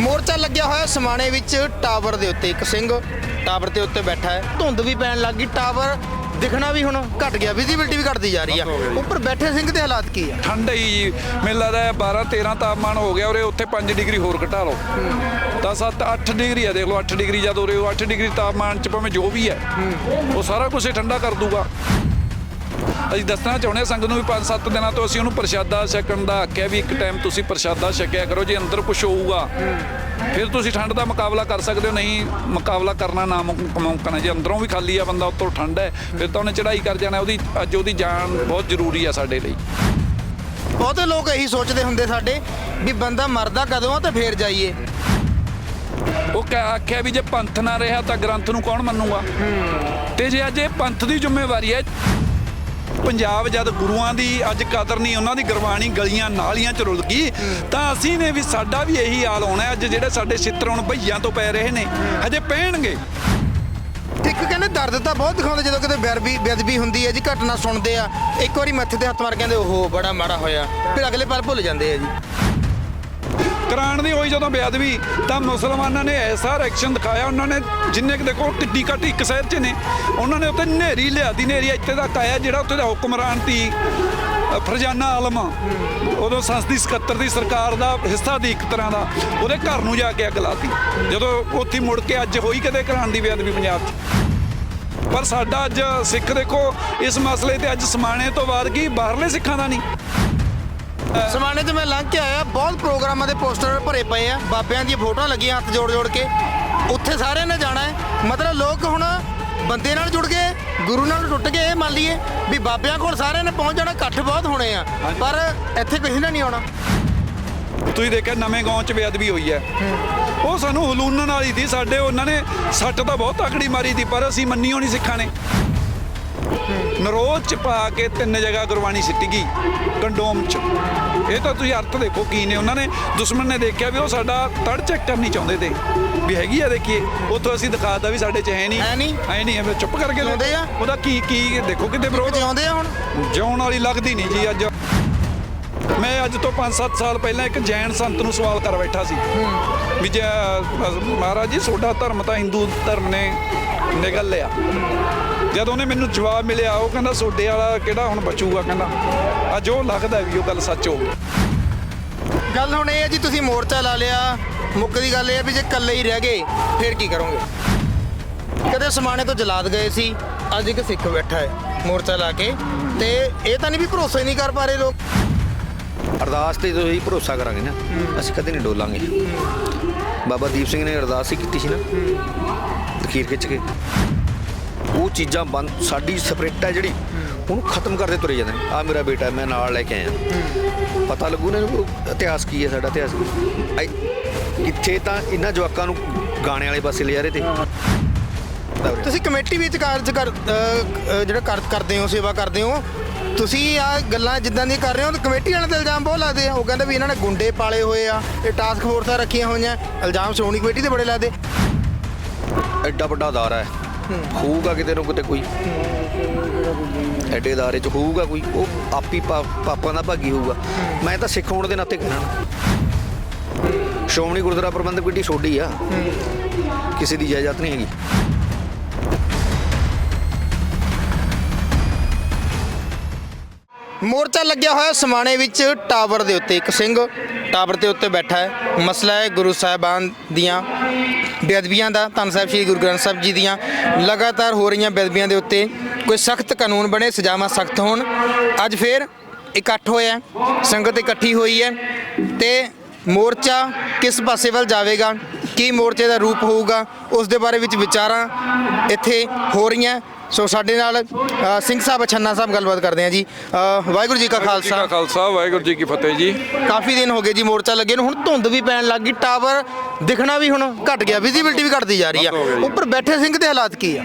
ਮੋਰਚਾ ਲੱਗਿਆ ਹੋਇਆ ਸਮਾਣੇ ਵਿੱਚ ਟਾਵਰ ਦੇ ਉੱਤੇ ਇੱਕ ਸਿੰਘ। ਟਾਵਰ ਦੇ ਉੱਤੇ ਬੈਠਾ ਹੈ। ਧੁੰਦ ਵੀ ਪੈਣ ਲੱਗ ਗਈ। ਟਾਵਰ ਦਿਖਣਾ ਵੀ ਹੁਣ ਘਟ ਗਿਆ। ਵਿਜ਼ਿਬਿਲਟੀ ਵੀ ਘਟਦੀ ਜਾ ਰਹੀ ਆ। ਉੱਪਰ ਬੈਠੇ ਸਿੰਘ ਦੇ ਹਾਲਾਤ ਕੀ ਆ? ਠੰਡ ਹੀ ਜੀ। ਮੈਨੂੰ ਲੱਗਦਾ ਹੈ 12 13 ਤਾਪਮਾਨ ਹੋ ਗਿਆ। ਉਰੇ ਉੱਥੇ 5 ਡਿਗਰੀ ਹੋਰ ਘਟਾ ਲਓ। ਤਾਂ 7 8 ਡਿਗਰੀ ਆ। ਦੇਖ ਲਓ 8 ਡਿਗਰੀ ਜਦ ਉਰੇ 8 ਡਿਗਰੀ ਤਾਪਮਾਨ ਚ ਭਾਵੇਂ ਜੋ ਵੀ ਹੈ। ਉਹ ਸਾਰਾ ਕੁਝ ਠੰਡਾ ਕਰ ਦੂਗਾ। ਅਸੀਂ ਦੱਸਣਾ ਚਾਹੁੰਦੇ ਹਾਂ ਸੰਗਤ ਨੂੰ ਵੀ 5-7 ਦਿਨਾਂ ਤੋਂ ਅਸੀਂ ਉਹਨੂੰ ਪ੍ਰਸ਼ਾਦਾ ਛਕਣ ਦਾ ਆਖਿਆ ਵੀ ਇੱਕ ਟਾਈਮ ਤੁਸੀਂ ਪ੍ਰਸ਼ਾਦਾ ਛਕਿਆ ਕਰੋ ਜੇ ਅੰਦਰ ਕੁਝ ਹੋਊਗਾ ਫਿਰ ਤੁਸੀਂ ਠੰਡ ਦਾ ਮੁਕਾਬਲਾ ਕਰ ਸਕਦੇ ਹੋ ਨਹੀਂ ਮੁਕਾਬਲਾ ਕਰਨਾ ਨਾ ਮੁਮਕਨ ਹੈ। ਜੇ ਅੰਦਰੋਂ ਵੀ ਖਾਲੀ ਆ ਬੰਦਾ ਉੱਤੋਂ ਠੰਡ ਹੈ ਫਿਰ ਤਾਂ ਉਹਨੇ ਚੜ੍ਹਾਈ ਕਰ ਜਾਣਾ ਉਹਦੀ ਅੱਜ ਉਹਦੀ ਜਾਨ ਬਹੁਤ ਜ਼ਰੂਰੀ ਆ ਸਾਡੇ ਲਈ। ਬਹੁਤੇ ਲੋਕ ਇਹੀ ਸੋਚਦੇ ਹੁੰਦੇ ਸਾਡੇ ਵੀ ਬੰਦਾ ਮਰਦਾ ਕਦੋਂ ਆ ਤੇ ਫੇਰ ਜਾਈਏ। ਉਹ ਕਹਿ ਆਖਿਆ ਵੀ ਜੇ ਪੰਥ ਨਾ ਰਿਹਾ ਤਾਂ ਗ੍ਰੰਥ ਨੂੰ ਕੌਣ ਮੰਨੂਗਾ? ਤੇ ਜੇ ਅੱਜ ਇਹ ਪੰਥ ਦੀ ਜ਼ਿੰਮੇਵਾਰੀ ਹੈ ਪੰਜਾਬ ਜਦ ਗੁਰੂਆਂ ਦੀ ਅੱਜ ਕਦਰ ਨਹੀਂ, ਉਹਨਾਂ ਦੀ ਗੁਰਬਾਣੀ ਗਲੀਆਂ ਨਾਲੀਆਂ ਚ ਰੁਲ ਗਈ ਤਾਂ ਅਸੀਂ ਨੇ ਵੀ ਸਾਡਾ ਵੀ ਇਹੀ ਹਾਲ ਹੋਣਾ ਅੱਜ ਜਿਹੜੇ ਸਾਡੇ ਛਿੱਤਰ ਹੁਣ ਭਈਆਂ ਤੋਂ ਪੈ ਰਹੇ ਨੇ, ਹਜੇ ਪੈਣਗੇ। ਇੱਕ ਕਹਿੰਦੇ ਦਰਦ ਤਾਂ ਬਹੁਤ ਦਿਖਾਉਂਦੇ ਜਦੋਂ ਕਿਤੇ ਬੇਅਦਬੀ ਬੇਦਬੀ ਹੁੰਦੀ ਹੈ ਜੀ, ਘਟਨਾ ਸੁਣਦੇ ਆ। ਇੱਕ ਵਾਰੀ ਮੱਥੇ ਤੇ ਹੱਥ ਮਾਰ ਕਹਿੰਦੇ, ਓਹੋ, ਬੜਾ ਮਾੜਾ ਹੋਇਆ। ਫਿਰ ਅਗਲੇ ਪਲ ਭੁੱਲ ਜਾਂਦੇ ਆ ਜੀ। ਕਰਾਣ ਦੀ ਹੋਈ ਜਦੋਂ ਬੇਅਦਬੀ, ਤਾਂ ਮੁਸਲਮਾਨਾਂ ਨੇ ਐਸਾ ਐਕਸ਼ਨ ਦਿਖਾਇਆ, ਉਹਨਾਂ ਨੇ ਜਿੰਨੇ ਕਿ ਦੇਖੋ ਟਿੱਡੀ ਘੱਟ ਇੱਕ ਸ਼ਹਿਰ 'ਚ ਨੇ, ਉਹਨਾਂ ਨੇ ਉੱਤੇ ਨੇਰੀ ਲਿਆਦੀ ਨੇਰੀ ਇੱਥੇ ਤੱਕ ਆਇਆ ਜਿਹੜਾ ਉੱਥੇ ਦਾ ਹੁਕਮਰਾਨ ਸੀ, ਫਰਜ਼ਾਨਾ ਆਲਮ, ਉਦੋਂ ਸੰਸਦੀ ਸਕੱਤਰ ਦੀ ਸਰਕਾਰ ਦਾ ਹਿੱਸਾ ਦੀ ਇੱਕ ਤਰ੍ਹਾਂ ਦਾ, ਉਹਦੇ ਘਰ ਨੂੰ ਜਾ ਕੇ ਅੱਗ ਲਾਤੀ, ਜਦੋਂ ਉੱਥੇ ਮੁੜ ਕੇ ਅੱਜ ਹੋਈ ਕਦੇ ਕਰਾਣ ਦੀ ਬੇਅਦਬੀ ਪੰਜਾਬ 'ਚ? ਪਰ ਸਾਡਾ ਅੱਜ ਸਿੱਖ ਦੇਖੋ, ਇਸ ਮਸਲੇ ਤੇ ਅੱਜ ਸਮਾਣੇ ਤੋਂ ਬਾਅਦ ਕੀ, ਬਾਹਰਲੇ ਸਿੱਖਾਂ ਦਾ ਨਹੀਂ? ਸਮਾਣੇ 'ਚ ਮੈਂ ਲੰਘ ਕੇ ਆਇਆ ਬਹੁਤ ਪ੍ਰੋਗਰਾਮਾਂ ਦੇ ਪੋਸਟਰ ਭਰੇ ਪਏ ਆ ਬਾਬਿਆਂ ਦੀਆਂ ਫੋਟੋਆਂ ਲੱਗੀਆਂ ਹੱਥ ਜੋੜ ਜੋੜ ਕੇ। ਉੱਥੇ ਸਾਰਿਆਂ ਨੇ ਜਾਣਾ ਹੈ। ਮਤਲਬ ਲੋਕ ਹੁਣ ਬੰਦੇ ਨਾਲ ਜੁੜ ਗਏ ਗੁਰੂ ਨਾਲ ਟੁੱਟ ਗਏ ਇਹ ਮੰਨ ਲਈਏ ਵੀ ਬਾਬਿਆਂ ਕੋਲ ਸਾਰਿਆਂ ਨੇ ਪਹੁੰਚ ਜਾਣਾ ਇਕੱਠ ਬਹੁਤ ਹੋਣੇ ਆ। ਪਰ ਇੱਥੇ ਕਿਸੇ ਨੇ ਨਹੀਂ ਆਉਣਾ। ਤੁਸੀਂ ਦੇਖਿਆ ਨਵੇਂ ਗਾਉਂ ਚ ਬੇਅਦਬੀ ਹੋਈ ਹੈ। ਉਹ ਸਾਨੂੰ ਹਲੂਨਣ ਵਾਲੀ ਸੀ ਸਾਡੇ ਉਹਨਾਂ ਨੇ ਸੱਟ ਤਾਂ ਬਹੁਤ ਤਕੜੀ ਮਾਰੀ ਸੀ ਪਰ ਅਸੀਂ ਮੰਨੀ ਹੋਣੀ ਸਿੱਖਾਂ ਨੇ। ਨਰੋਜ਼ ਚ ਪਾ ਕੇ ਤਿੰਨ ਜਗ੍ਹਾ ਗੁਰਬਾਣੀ ਸਿੱਟੀ ਗਈ ਕੰਡੋਮ ਚ। ਇਹ ਤਾਂ ਤੁਸੀਂ ਅਰਥ ਦੇਖੋ ਕੀ ਨੇ। ਉਹਨਾਂ ਨੇ ਦੁਸ਼ਮਣ ਨੇ ਦੇਖਿਆ ਵੀ ਉਹ ਸਾਡਾ ਤੜ ਚੈੱਕ ਕਰਨੀ ਚਾਹੁੰਦੇ ਤੇ। ਵੀ ਹੈਗੀ ਆ ਦੇਖੀਏ ਉੱਥੋਂ ਅਸੀਂ ਦਿਖਾਤਾ ਵੀ ਸਾਡੇ ਚ ਹੈ ਨਹੀਂ। ਹੈ ਨਹੀਂ? ਹੈ ਨਹੀਂ ਚੁੱਪ ਕਰਕੇ ਜਿਉਂਦੇ ਆ? ਉਹਦਾ ਕੀ ਕੀ ਦੇਖੋ ਕਿਤੇ ਵਿਰੋਧ। ਆਉਂਦੇ ਆ ਹੁਣ। ਜਿਉਣ ਵਾਲੀ ਲੱਗਦੀ ਨਹੀਂ ਜੀ ਅੱਜ। ਮੈਂ ਅੱਜ ਤੋਂ 5-7 ਸਾਲ ਪਹਿਲਾਂ ਇੱਕ ਜੈਨ ਸੰਤ ਨੂੰ ਸਵਾਲ ਕਰ ਬੈਠਾ ਸੀ। ਵੀ ਜੇ ਮਹਾਰਾਜ ਜੀ ਤੁਹਾਡਾ ਧਰਮ ਤਾਂ ਹਿੰਦੂ ਧਰਮ ਨੇ ਨਿਗਲ ਲਿਆ। ਜਦ ਉਹਨੇ ਮੈਨੂੰ ਜਵਾਬ ਮਿਲਿਆ ਉਹ ਕਹਿੰਦਾ ਸੋਡੇ ਵਾਲਾ ਕਿਹੜਾ ਹੁਣ ਬਚੂਗਾ? ਕਹਿੰਦਾ ਅੱਜ ਉਹ ਲੱਗਦਾ ਵੀ ਉਹ ਗੱਲ ਸੱਚ ਹੋ ਗਈ। ਗੱਲ ਹੁਣ ਇਹ ਹੈ ਜੀ ਤੁਸੀਂ ਮੋਰਚਾ ਲਾ ਲਿਆ। ਮੁੱਕ ਦੀ ਗੱਲ ਇਹ ਹੈ ਵੀ ਜੇ ਇਕੱਲੇ ਹੀ ਰਹਿ ਗਏ ਫਿਰ ਕੀ ਕਰੋਗੇ? ਕਦੇ ਸਮਾਣੇ ਤੋਂ ਜਲਾਦ ਗਏ ਸੀ ਅੱਜ ਇੱਕ ਸਿੱਖ ਬੈਠਾ ਹੈ ਮੋਰਚਾ ਲਾ ਕੇ। ਤੇ ਇਹ ਤਾਂ ਨਹੀਂ ਵੀ ਭਰੋਸਾ ਹੀ ਨਹੀਂ ਕਰ ਪਾ ਰਹੇ ਲੋਕ। ਅਰਦਾਸ ਤੇ ਤੋਂ ਹੀ ਭਰੋਸਾ ਕਰਾਂਗੇ ਨਾ ਅਸੀਂ ਕਦੇ ਨਹੀਂ ਡੋਲਾਂਗੇ। ਬਾਬਾ ਦੀਪ ਸਿੰਘ ਨੇ ਅਰਦਾਸ ਹੀ ਕੀਤੀ ਸੀ ਨਾ ਲਕੀਰ ਖਿੱਚ ਕੇ। ਉਹ ਚੀਜ਼ਾਂ ਬੰਦ ਸਾਡੀ ਸਪਰਿਟ ਹੈ ਜਿਹੜੀ ਉਹਨੂੰ ਖਤਮ ਕਰਦੇ ਤੁਰੇ ਜਾਂਦੇ ਨੇ। ਆ ਮੇਰਾ ਬੇਟਾ ਮੈਂ ਨਾਲ ਲੈ ਕੇ ਆਇਆ। ਪਤਾ ਲੱਗੂ ਨਾ ਇਤਿਹਾਸ ਕੀ ਹੈ ਸਾਡਾ ਇਤਿਹਾਸ ਇੱਥੇ ਤਾਂ ਇਹਨਾਂ ਜਵਾਕਾਂ ਨੂੰ ਗਾਣੇ ਵਾਲੇ ਪਾਸੇ ਲੈ ਜਾ ਰਹੇ ਤੇ। ਤੁਸੀਂ ਕਮੇਟੀ ਵਿੱਚ ਕਾਰਜ ਕਰ ਜਿਹੜਾ ਕਰ ਕਰਦੇ ਹੋ ਸੇਵਾ ਕਰਦੇ ਹੋ ਤੁਸੀਂ ਆ ਗੱਲਾਂ ਜਿੱਦਾਂ ਦੀਆਂ ਕਰ ਰਹੇ ਹੋ ਤਾਂ ਕਮੇਟੀ ਵਾਲਿਆਂ ਤੇ ਇਲਜ਼ਾਮ ਬਹੁਤ ਲਾਦੇ ਆ। ਉਹ ਕਹਿੰਦੇ ਵੀ ਇਹਨਾਂ ਨੇ ਗੁੰਡੇ ਪਾਲੇ ਹੋਏ ਆ ਇਹ ਟਾਸਕ ਫੋਰਸਾਂ ਰੱਖੀਆਂ ਹੋਈਆਂ ਇਲਜ਼ਾਮ ਸ਼੍ਰੋਮਣੀ ਕਮੇਟੀ ਤੇ ਬੜੇ ਲਾਦੇ। ਐਡਾ ਵੱਡਾ ਅਦਾਰਾ ਹੈ। ਹੋਊਗਾ ਕਿਤੇ ਨਾ ਕਿਤੇ ਕੋਈ। ਐਡੇ ਅਦਾਰੇ 'ਚ ਹੋਊਗਾ ਕੋਈ, ਉਹ ਆਪੀ ਪਾਪਾਂ ਦਾ ਭਾਗੀ ਹੋਊਗਾ। ਮੈਂ ਤਾਂ ਸਿੱਖ ਹੋਣ ਦੇ ਨਾਤੇ ਕਹਿਣਾ। ਸ਼੍ਰੋਮਣੀ ਗੁਰਦੁਆਰਾ ਪ੍ਰਬੰਧਕ ਕਮੇਟੀ ਛੋਡੀ ਆ। ਕਿਸੇ ਦੀ ਜਾਇਦਾਦ ਨਹੀਂ ਹੈਗੀ। ਮੋਰਚਾ ਲੱਗਿਆ ਹੋਇਆ ਸਮਾਣੇ ਵਿੱਚ ਟਾਵਰ ਦੇ ਉੱਤੇ ਇੱਕ ਸਿੰਘ। ਟਾਵਰ ਦੇ ਉੱਤੇ ਬੈਠਾ ਹੈ। ਮਸਲਾ ਹੈ ਗੁਰੂ ਸਾਹਿਬਾਨ ਦੀਆਂ ਬੇਅਦਬੀਆਂ ਦਾ, ਧੰਨ ਸਾਹਿਬ ਸ੍ਰੀ ਗੁਰੂ ਗ੍ਰੰਥ ਸਾਹਿਬ ਜੀ ਦੀਆਂ, ਲਗਾਤਾਰ ਹੋ ਰਹੀਆਂ ਬੇਅਦਬੀਆਂ ਦੇ ਉੱਤੇ ਕੋਈ ਸਖਤ ਕਾਨੂੰਨ ਬਣੇ, ਸਜ਼ਾਵਾਂ ਸਖਤ ਹੋਣ। ਅੱਜ ਫੇਰ ਇਕੱਠ ਹੋਇਆ ਸੰਗਤ ਇਕੱਠੀ ਹੋਈ ਹੈ ਤੇ ਮੋਰਚਾ ਕਿਸ ਪਾਸੇ ਵੱਲ ਜਾਵੇਗਾ, ਕੀ ਮੋਰਚੇ ਦਾ ਰੂਪ ਹੋਊਗਾ, ਉਸ ਦੇ ਬਾਰੇ ਵਿੱਚ ਵਿਚਾਰਾਂ ਇੱਥੇ ਹੋ ਰਹੀਆਂ। ਸੋ ਸਾਡੇ ਨਾਲ ਅ, ਸਿੰਘ ਸਾਹਿਬ ਛੰਨਾ ਸਾਹਿਬ ਗੱਲਬਾਤ ਕਰਦੇ ਆ ਜੀ। ਅ, ਵਾਹਿਗੁਰੂ ਜੀ ਕਾ ਜੀ ਖਾਲਸਾ। ਕਾ ਖਾਲਸਾ ਵਾਹਿਗੁਰੂ ਜੀ ਕੀ ਫਤਿਹ ਜੀ। ਕਾਫੀ ਦਿਨ ਹੋ ਗਏ ਜੀ ਮੋਰਚਾ ਲੱਗੇ ਨੂੰ ਹੁਣ ਧੁੰਦ ਵੀ ਪੈਣ ਲੱਗ ਗਈ ਟਾਵਰ ਦਿਖਣਾ ਵੀ ਹੁਣ ਘਟ ਗਿਆ ਵਿਜ਼ਿਬਿਲਟੀ ਵੀ ਘਟਦੀ ਜਾ ਰਹੀ ਆ। ਬੰਦ ਹੋ ਗਿਆ ਜੀ। ਉੱਪਰ ਬੈਠੇ ਸਿੰਘ ਦੇ ਹਾਲਾਤ ਕੀ ਆ?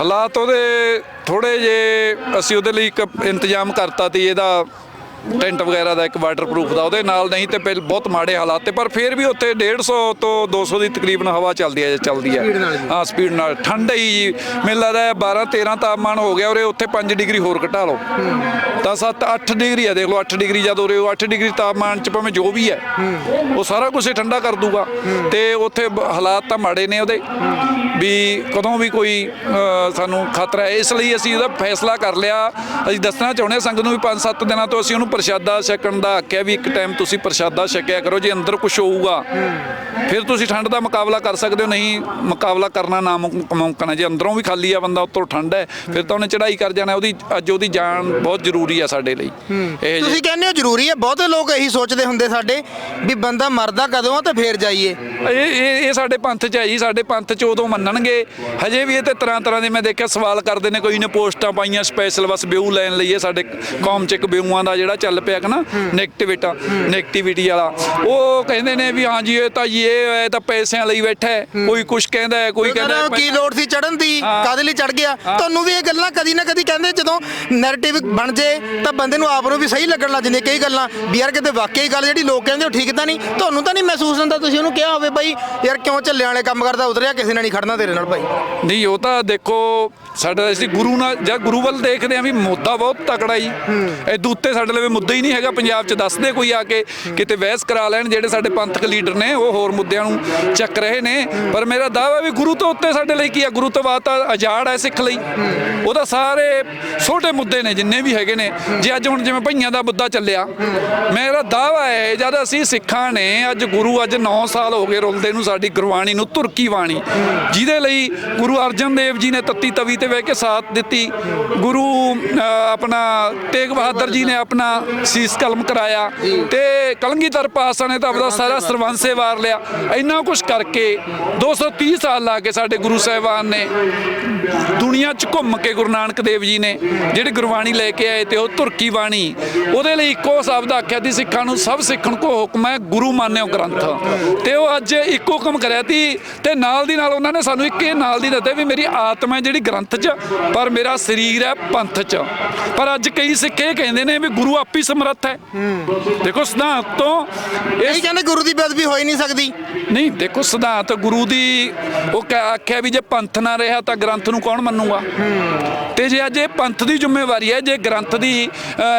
ਹਾਲਾਤ ਉਹਦੇ ਥੋੜੇ ਜੇ ਅਸੀਂ ਉਹਦੇ ਲਈ ਇੱਕ ਇੰਤਜ਼ਾਮ ਕਰਤਾ ਤੀ ਇਹਦਾ ਟੈਂਟ ਵਗੈਰਾ ਦਾ ਇੱਕ ਵਾਟਰਪ੍ਰੂਫ ਦਾ ਉਹਦੇ ਨਾਲ ਨਹੀਂ ਤੇ ਪਹਿਲ ਬਹੁਤ ਮਾੜੇ ਹਾਲਾਤ ਤੇ ਪਰ ਫਿਰ ਵੀ ਉੱਥੇ 150 ਤੋਂ 200 ਦੀ ਤਕਰੀਬਨ ਹਵਾ ਚੱਲਦੀ ਹੈ ਚੱਲਦੀ ਹੈ। ਹਾਂ ਸਪੀਡ ਨਾਲ। ਠੰਡ ਹੀ ਜੀ ਮੈਨੂੰ ਲੱਗਦਾ ਹੈ 12 13 ਤਾਪਮਾਨ ਹੋ ਗਿਆ ਉਰੇ ਉੱਥੇ 5 ਡਿਗਰੀ ਹੋਰ ਘਟਾ ਲਓ। ਤਾਂ 7 8 ਡਿਗਰੀ ਹੈ ਦੇਖ ਲਓ 8 ਡਿਗਰੀ ਜਦ ਉਰੇ 8 ਡਿਗਰੀ ਤਾਪਮਾਨ ਚ ਭਾਵੇਂ ਜੋ ਵੀ ਹੈ ਉਹ ਸਾਰਾ ਕੁਝ ਠੰਡਾ ਕਰ ਦੂਗਾ। ਤੇ ਉੱਥੇ ਹਾਲਾਤ ਤਾਂ ਮਾੜੇ ਨੇ ਉਹਦੇ। ਵੀ ਕਦੋਂ ਵੀ ਕੋਈ ਸਾਨੂੰ ਖਤਰਾ ਹੈ ਇਸ ਲਈ ਅਸੀਂ ਉਹਦਾ ਫੈਸਲਾ ਕਰ ਲਿਆ। ਅਸੀਂ ਦੱਸਣਾ ਚਾਹੁੰਦੇ ਹਾਂ ਸੰਗਤ ਨੂੰ ਵੀ 5-7 ਦਿਨਾਂ ਤੋਂ ਅਸੀਂ ਉਹਨੂੰ ਪ੍ਰਸ਼ਾਦਾ ਛਕਣ ਦਾ ਆਖਿਆ ਵੀ ਇੱਕ ਟਾਈਮ ਤੁਸੀਂ ਪ੍ਰਸ਼ਾਦਾ ਛਕਿਆ ਕਰੋ ਜੇ ਅੰਦਰ ਕੁਝ ਹੋਊਗਾ ਫਿਰ ਤੁਸੀਂ ਠੰਡ ਦਾ ਮੁਕਾਬਲਾ ਕਰ ਸਕਦੇ ਹੋ ਨਹੀਂ ਮੁਕਾਬਲਾ ਕਰਨਾ ਨਾਮੁਮਕਿਨ ਹੈ ਜੇ ਅੰਦਰੋਂ ਵੀ ਖਾਲੀ ਆ ਬੰਦਾ ਉੱਤੋਂ ਠੰਡ ਹੈ ਫਿਰ ਤਾਂ ਉਹਨੇ ਚੜ੍ਹਾਈ ਕਰ ਜਾਣਾ ਉਹਦੀ ਅੱਜ ਉਹਦੀ ਜਾਨ ਬਹੁਤ ਜ਼ਰੂਰੀ ਆ ਸਾਡੇ ਲਈ। ਇਹ ਤੁਸੀਂ ਕਹਿੰਦੇ ਹੋ ਜ਼ਰੂਰੀ ਹੈ ਬਹੁਤੇ ਲੋਕ ਇਹੀ ਸੋਚਦੇ ਹੁੰਦੇ ਸਾਡੇ ਵੀ ਬੰਦਾ ਮਰਦਾ ਕਦੋਂ ਆ ਤੇ ਫੇਰ ਜਾਈਏ। ਇਹ ਇਹ ਇਹ ਸਾਡੇ ਪੰਥ ਚ ਹੈ ਜੀ ਸਾਡੇ ਪੰਥ ਚ ਉਦੋਂ ਮੰਨਣਗੇ। ਹਜੇ ਵੀ ਇਹ ਤੇ ਤਰ੍ਹਾਂ ਤਰ੍ਹਾਂ ਦੇ ਮੈਂ ਦੇਖਿਆ ਸਵਾਲ ਕਰਦੇ ਨੇ ਕੋਈ ਨੇ ਪੋਸਟਾਂ ਪਾਈਆਂ ਸਪੈਸ਼ਲ ਬਸ ਬਿਊ ਲੈਣ ਲਈ ਇਹ ਸਾਡੇ ਕੌਮ ਚ ਇੱਕ ਬਿਊਆਂ ਦਾ ਜਿਹੜਾ ਚੱਲ ਪਿਆ ਕਿ ਨਾ ਨੈਗੇਟਿਵਿਟਾ ਨੈਗੇਟਿਵਿਟੀ ਵਾਲਾ। ਉਹ ਕਹਿੰਦੇ ਨੇ ਵੀ ਹਾਂ ਜੀ ਇਹ ਤਾਂ ਇਹ ਹੈ ਤਾਂ ਪੈਸਿਆਂ ਲਈ ਬੈਠਾ ਹੈ। ਕੋਈ ਕੁਝ ਕਹਿੰਦਾ ਹੈ ਕੋਈ ਕਹਿੰਦਾ ਹੈ ਕੀ ਲੋੜ ਸੀ ਚੜਨ ਦੀ? ਹਾਂ। ਕਾਦੇ ਲਈ ਚੜ ਗਿਆ? ਤੁਹਾਨੂੰ ਵੀ ਇਹ ਗੱਲਾਂ ਕਦੀ ਨਾ ਕਦੀ ਕਹਿੰਦੇ ਜਦੋਂ ਨੈਰੇਟਿਵ ਬਣ ਜੇ ਤਾਂ ਬੰਦੇ ਨੂੰ ਆਪ ਨੂੰ ਵੀ ਸਹੀ ਲੱਗਣ ਲੱਗ ਜਾਂਦੀਆਂ ਕਈ ਗੱਲਾਂ। ਵੀ ਯਾਰ ਕਿਤੇ ਵਾਕਈ ਗੱਲ ਜਿਹੜੀ ਲੋਕ ਕਹਿੰਦੇ ਉਹ ਠੀਕ ਤਾਂ ਨਹੀਂ ਤੁਹਾਨੂੰ ਤਾਂ ਨਹੀਂ ਮਹਿਸੂਸ ਹੁੰਦਾ ਤੁਸੀਂ ਉਹਨੂੰ ਕਿਹਾ ਹੋਵੇ ਬਾਈ ਯਾਰ ਕਿਉਂ ਝੱਲੇ ਵਾਲੇ ਕੰਮ ਕਰਦਾ ਉਤਰਿਆ ਕਿਸੇ ਨੇ ਨਹੀਂ ਖੜਨਾ ਤੇਰੇ ਨਾਲ ਭਾਈ ਨਹੀਂ ਉਹ ਤਾਂ ਦੇਖੋ ਸਾਡਾ ਅਸੀਂ ਗੁਰੂ ਨਾਲ ਜਾਂ ਗੁਰੂ ਵੱਲ ਦੇਖਦੇ ਆ ਵੀ ਮੁੱਦਾ ਬਹੁਤ ਤਕੜਾ ਜੀ। ਇਹ ਉੱਤੇ ਸਾਡੇ ਲਈ ਮੁੱਦਾ ਹੀ ਨਹੀਂ ਹੈਗਾ ਪੰਜਾਬ 'ਚ। ਦੱਸਦੇ ਕੋਈ ਆ ਕੇ ਕਿਤੇ ਬਹਿਸ ਕਰਾ ਲੈਣ ਜਿਹੜੇ ਸਾਡੇ ਪੰਥਕ ਲੀਡਰ ਨੇ, ਉਹ ਹੋਰ ਮੁੱਦਿਆਂ ਨੂੰ ਚੱਕ ਰਹੇ ਨੇ। ਪਰ ਮੇਰਾ ਦਾਅਵਾ ਵੀ ਗੁਰੂ ਤੋਂ ਉੱਤੇ ਸਾਡੇ ਲਈ ਕੀ ਆ? ਗੁਰੂ ਤੋਂ ਬਾਅਦ ਤਾਂ ਆਜ਼ਾਦ ਹੈ ਸਿੱਖ ਲਈ। ਉਹਦਾ ਸਾਰੇ ਛੋਟੇ ਮੁੱਦੇ ਨੇ, ਜਿੰਨੇ ਵੀ ਹੈਗੇ ਨੇ। ਜੇ ਅੱਜ ਹੁਣ ਜਿਵੇਂ ਭਈਆਂ ਦਾ ਮੁੱਦਾ ਚੱਲਿਆ, ਮੇਰਾ ਦਾਅਵਾ ਹੈ, ਜਦ ਅਸੀਂ ਸਿੱਖਾਂ ਨੇ ਅੱਜ ਗੁਰੂ ਅੱਜ 9 ਸਾਲ ਹੋ ਗਏ ਰੁਲਦੇ ਨੂੰ ਸਾਡੀ ਗੁਰਬਾਣੀ ਨੂੰ, ਤੁਰਕੀ ਬਾਣੀ। ਜਿਹਦੇ ਲਈ ਗੁਰੂ ਅਰਜਨ ਦੇਵ ਜੀ ਨੇ ਤੱਤੀ ਤਵੀ ਤੇ ਬਹਿ ਕੇ ਸਾਥ ਦਿੱਤੀ। ਗੁਰੂ ਆਪਣਾ ਤੇਗ ਬਹਾਦਰ ਜੀ ਨੇ ਆਪਣਾ ਸੀਸ ਕਲਮ ਕਰਾਇਆ ਤੇ ਕਲੰਗੀਧਰ ਪਾਸਾ ਨੇ ਤਾਂ ਆਪਦਾ ਸਾਰਾ ਸਰਵੰਸੇ ਵਾਰ ਲਿਆ। ਇੰਨਾ ਕੁਝ ਕਰਕੇ 230 ਸਾਲ ਲਾ ਕੇ ਸਾਡੇ ਗੁਰੂ ਸਾਹਿਬਾਨ ਨੇ ਦੁਨੀਆ 'ਚ ਘੁੰਮ ਕੇ ਗੁਰੂ ਨਾਨਕ ਦੇਵ ਜੀ ਨੇ ਜਿਹੜੀ ਗੁਰਬਾਣੀ ਲੈ ਕੇ ਆਏ ਤੇ ਉਹ ਤੁਰਕੀ ਬਾਣੀ ਉਹਦੇ ਲਈ ਇੱਕੋ ਸ਼ਬਦ ਆਖਿਆ ਸੀ ਸਿੱਖਾਂ ਨੂੰ ਸਭ ਸਿੱਖਣ ਕੋ ਹੁਕਮ ਹੈ ਗੁਰੂ ਮਾਨਿਓ ਗ੍ਰੰਥ। ਤੇ ਉਹ ਅੱਜ ਇੱਕੋ ਹੁਕਮ ਕਰਿਆ ਸੀ ਤੇ ਨਾਲ ਦੀ ਨਾਲ ਉਹਨਾਂ ਨੇ ਸਾਨੂੰ ਇੱਕ ਇਹ ਨਾਲ ਦੀ ਦਿੱਤੇ ਵੀ ਮੇਰੀ ਆਤਮਾ ਹੈ ਜਿਹੜੀ ਗ੍ਰੰਥ 'ਚ ਪਰ ਮੇਰਾ ਸਰੀਰ ਹੈ ਪੰਥ 'ਚ। ਪਰ ਅੱਜ ਕਈ ਸਿੱਖ ਇਹ ਕਹਿੰਦੇ ਨੇ ਵੀ ਗੁਰੂ ਆਪੀ ਸਮਰੱਥ ਹੈ। ਦੇਖੋ ਸਿਧਾਂਤ ਤੋਂ ਇਹ ਇਸ ਕਹਿੰਦੇ ਗੁਰੂ ਦੀ ਬੇਅਦਬੀ ਹੋ ਹੀ ਨਹੀਂ ਸਕਦੀ। ਨਹੀਂ ਦੇਖੋ ਸਿਧਾਂਤ ਗੁਰੂ ਦੀ ਉਹ ਕਹਿ- ਆਖਿਆ ਵੀ ਜੇ ਪੰਥ ਨਾ ਰਿਹਾ ਤਾਂ ਗ੍ਰੰਥ ਨੂੰ ਕੌਣ ਮੰਨੂਗਾ? ਤੇ ਜੇ ਅੱਜ ਇਹ ਪੰਥ ਦੀ ਜ਼ਿੰਮੇਵਾਰੀ ਹੈ ਜੇ ਗ੍ਰੰਥ ਦੀ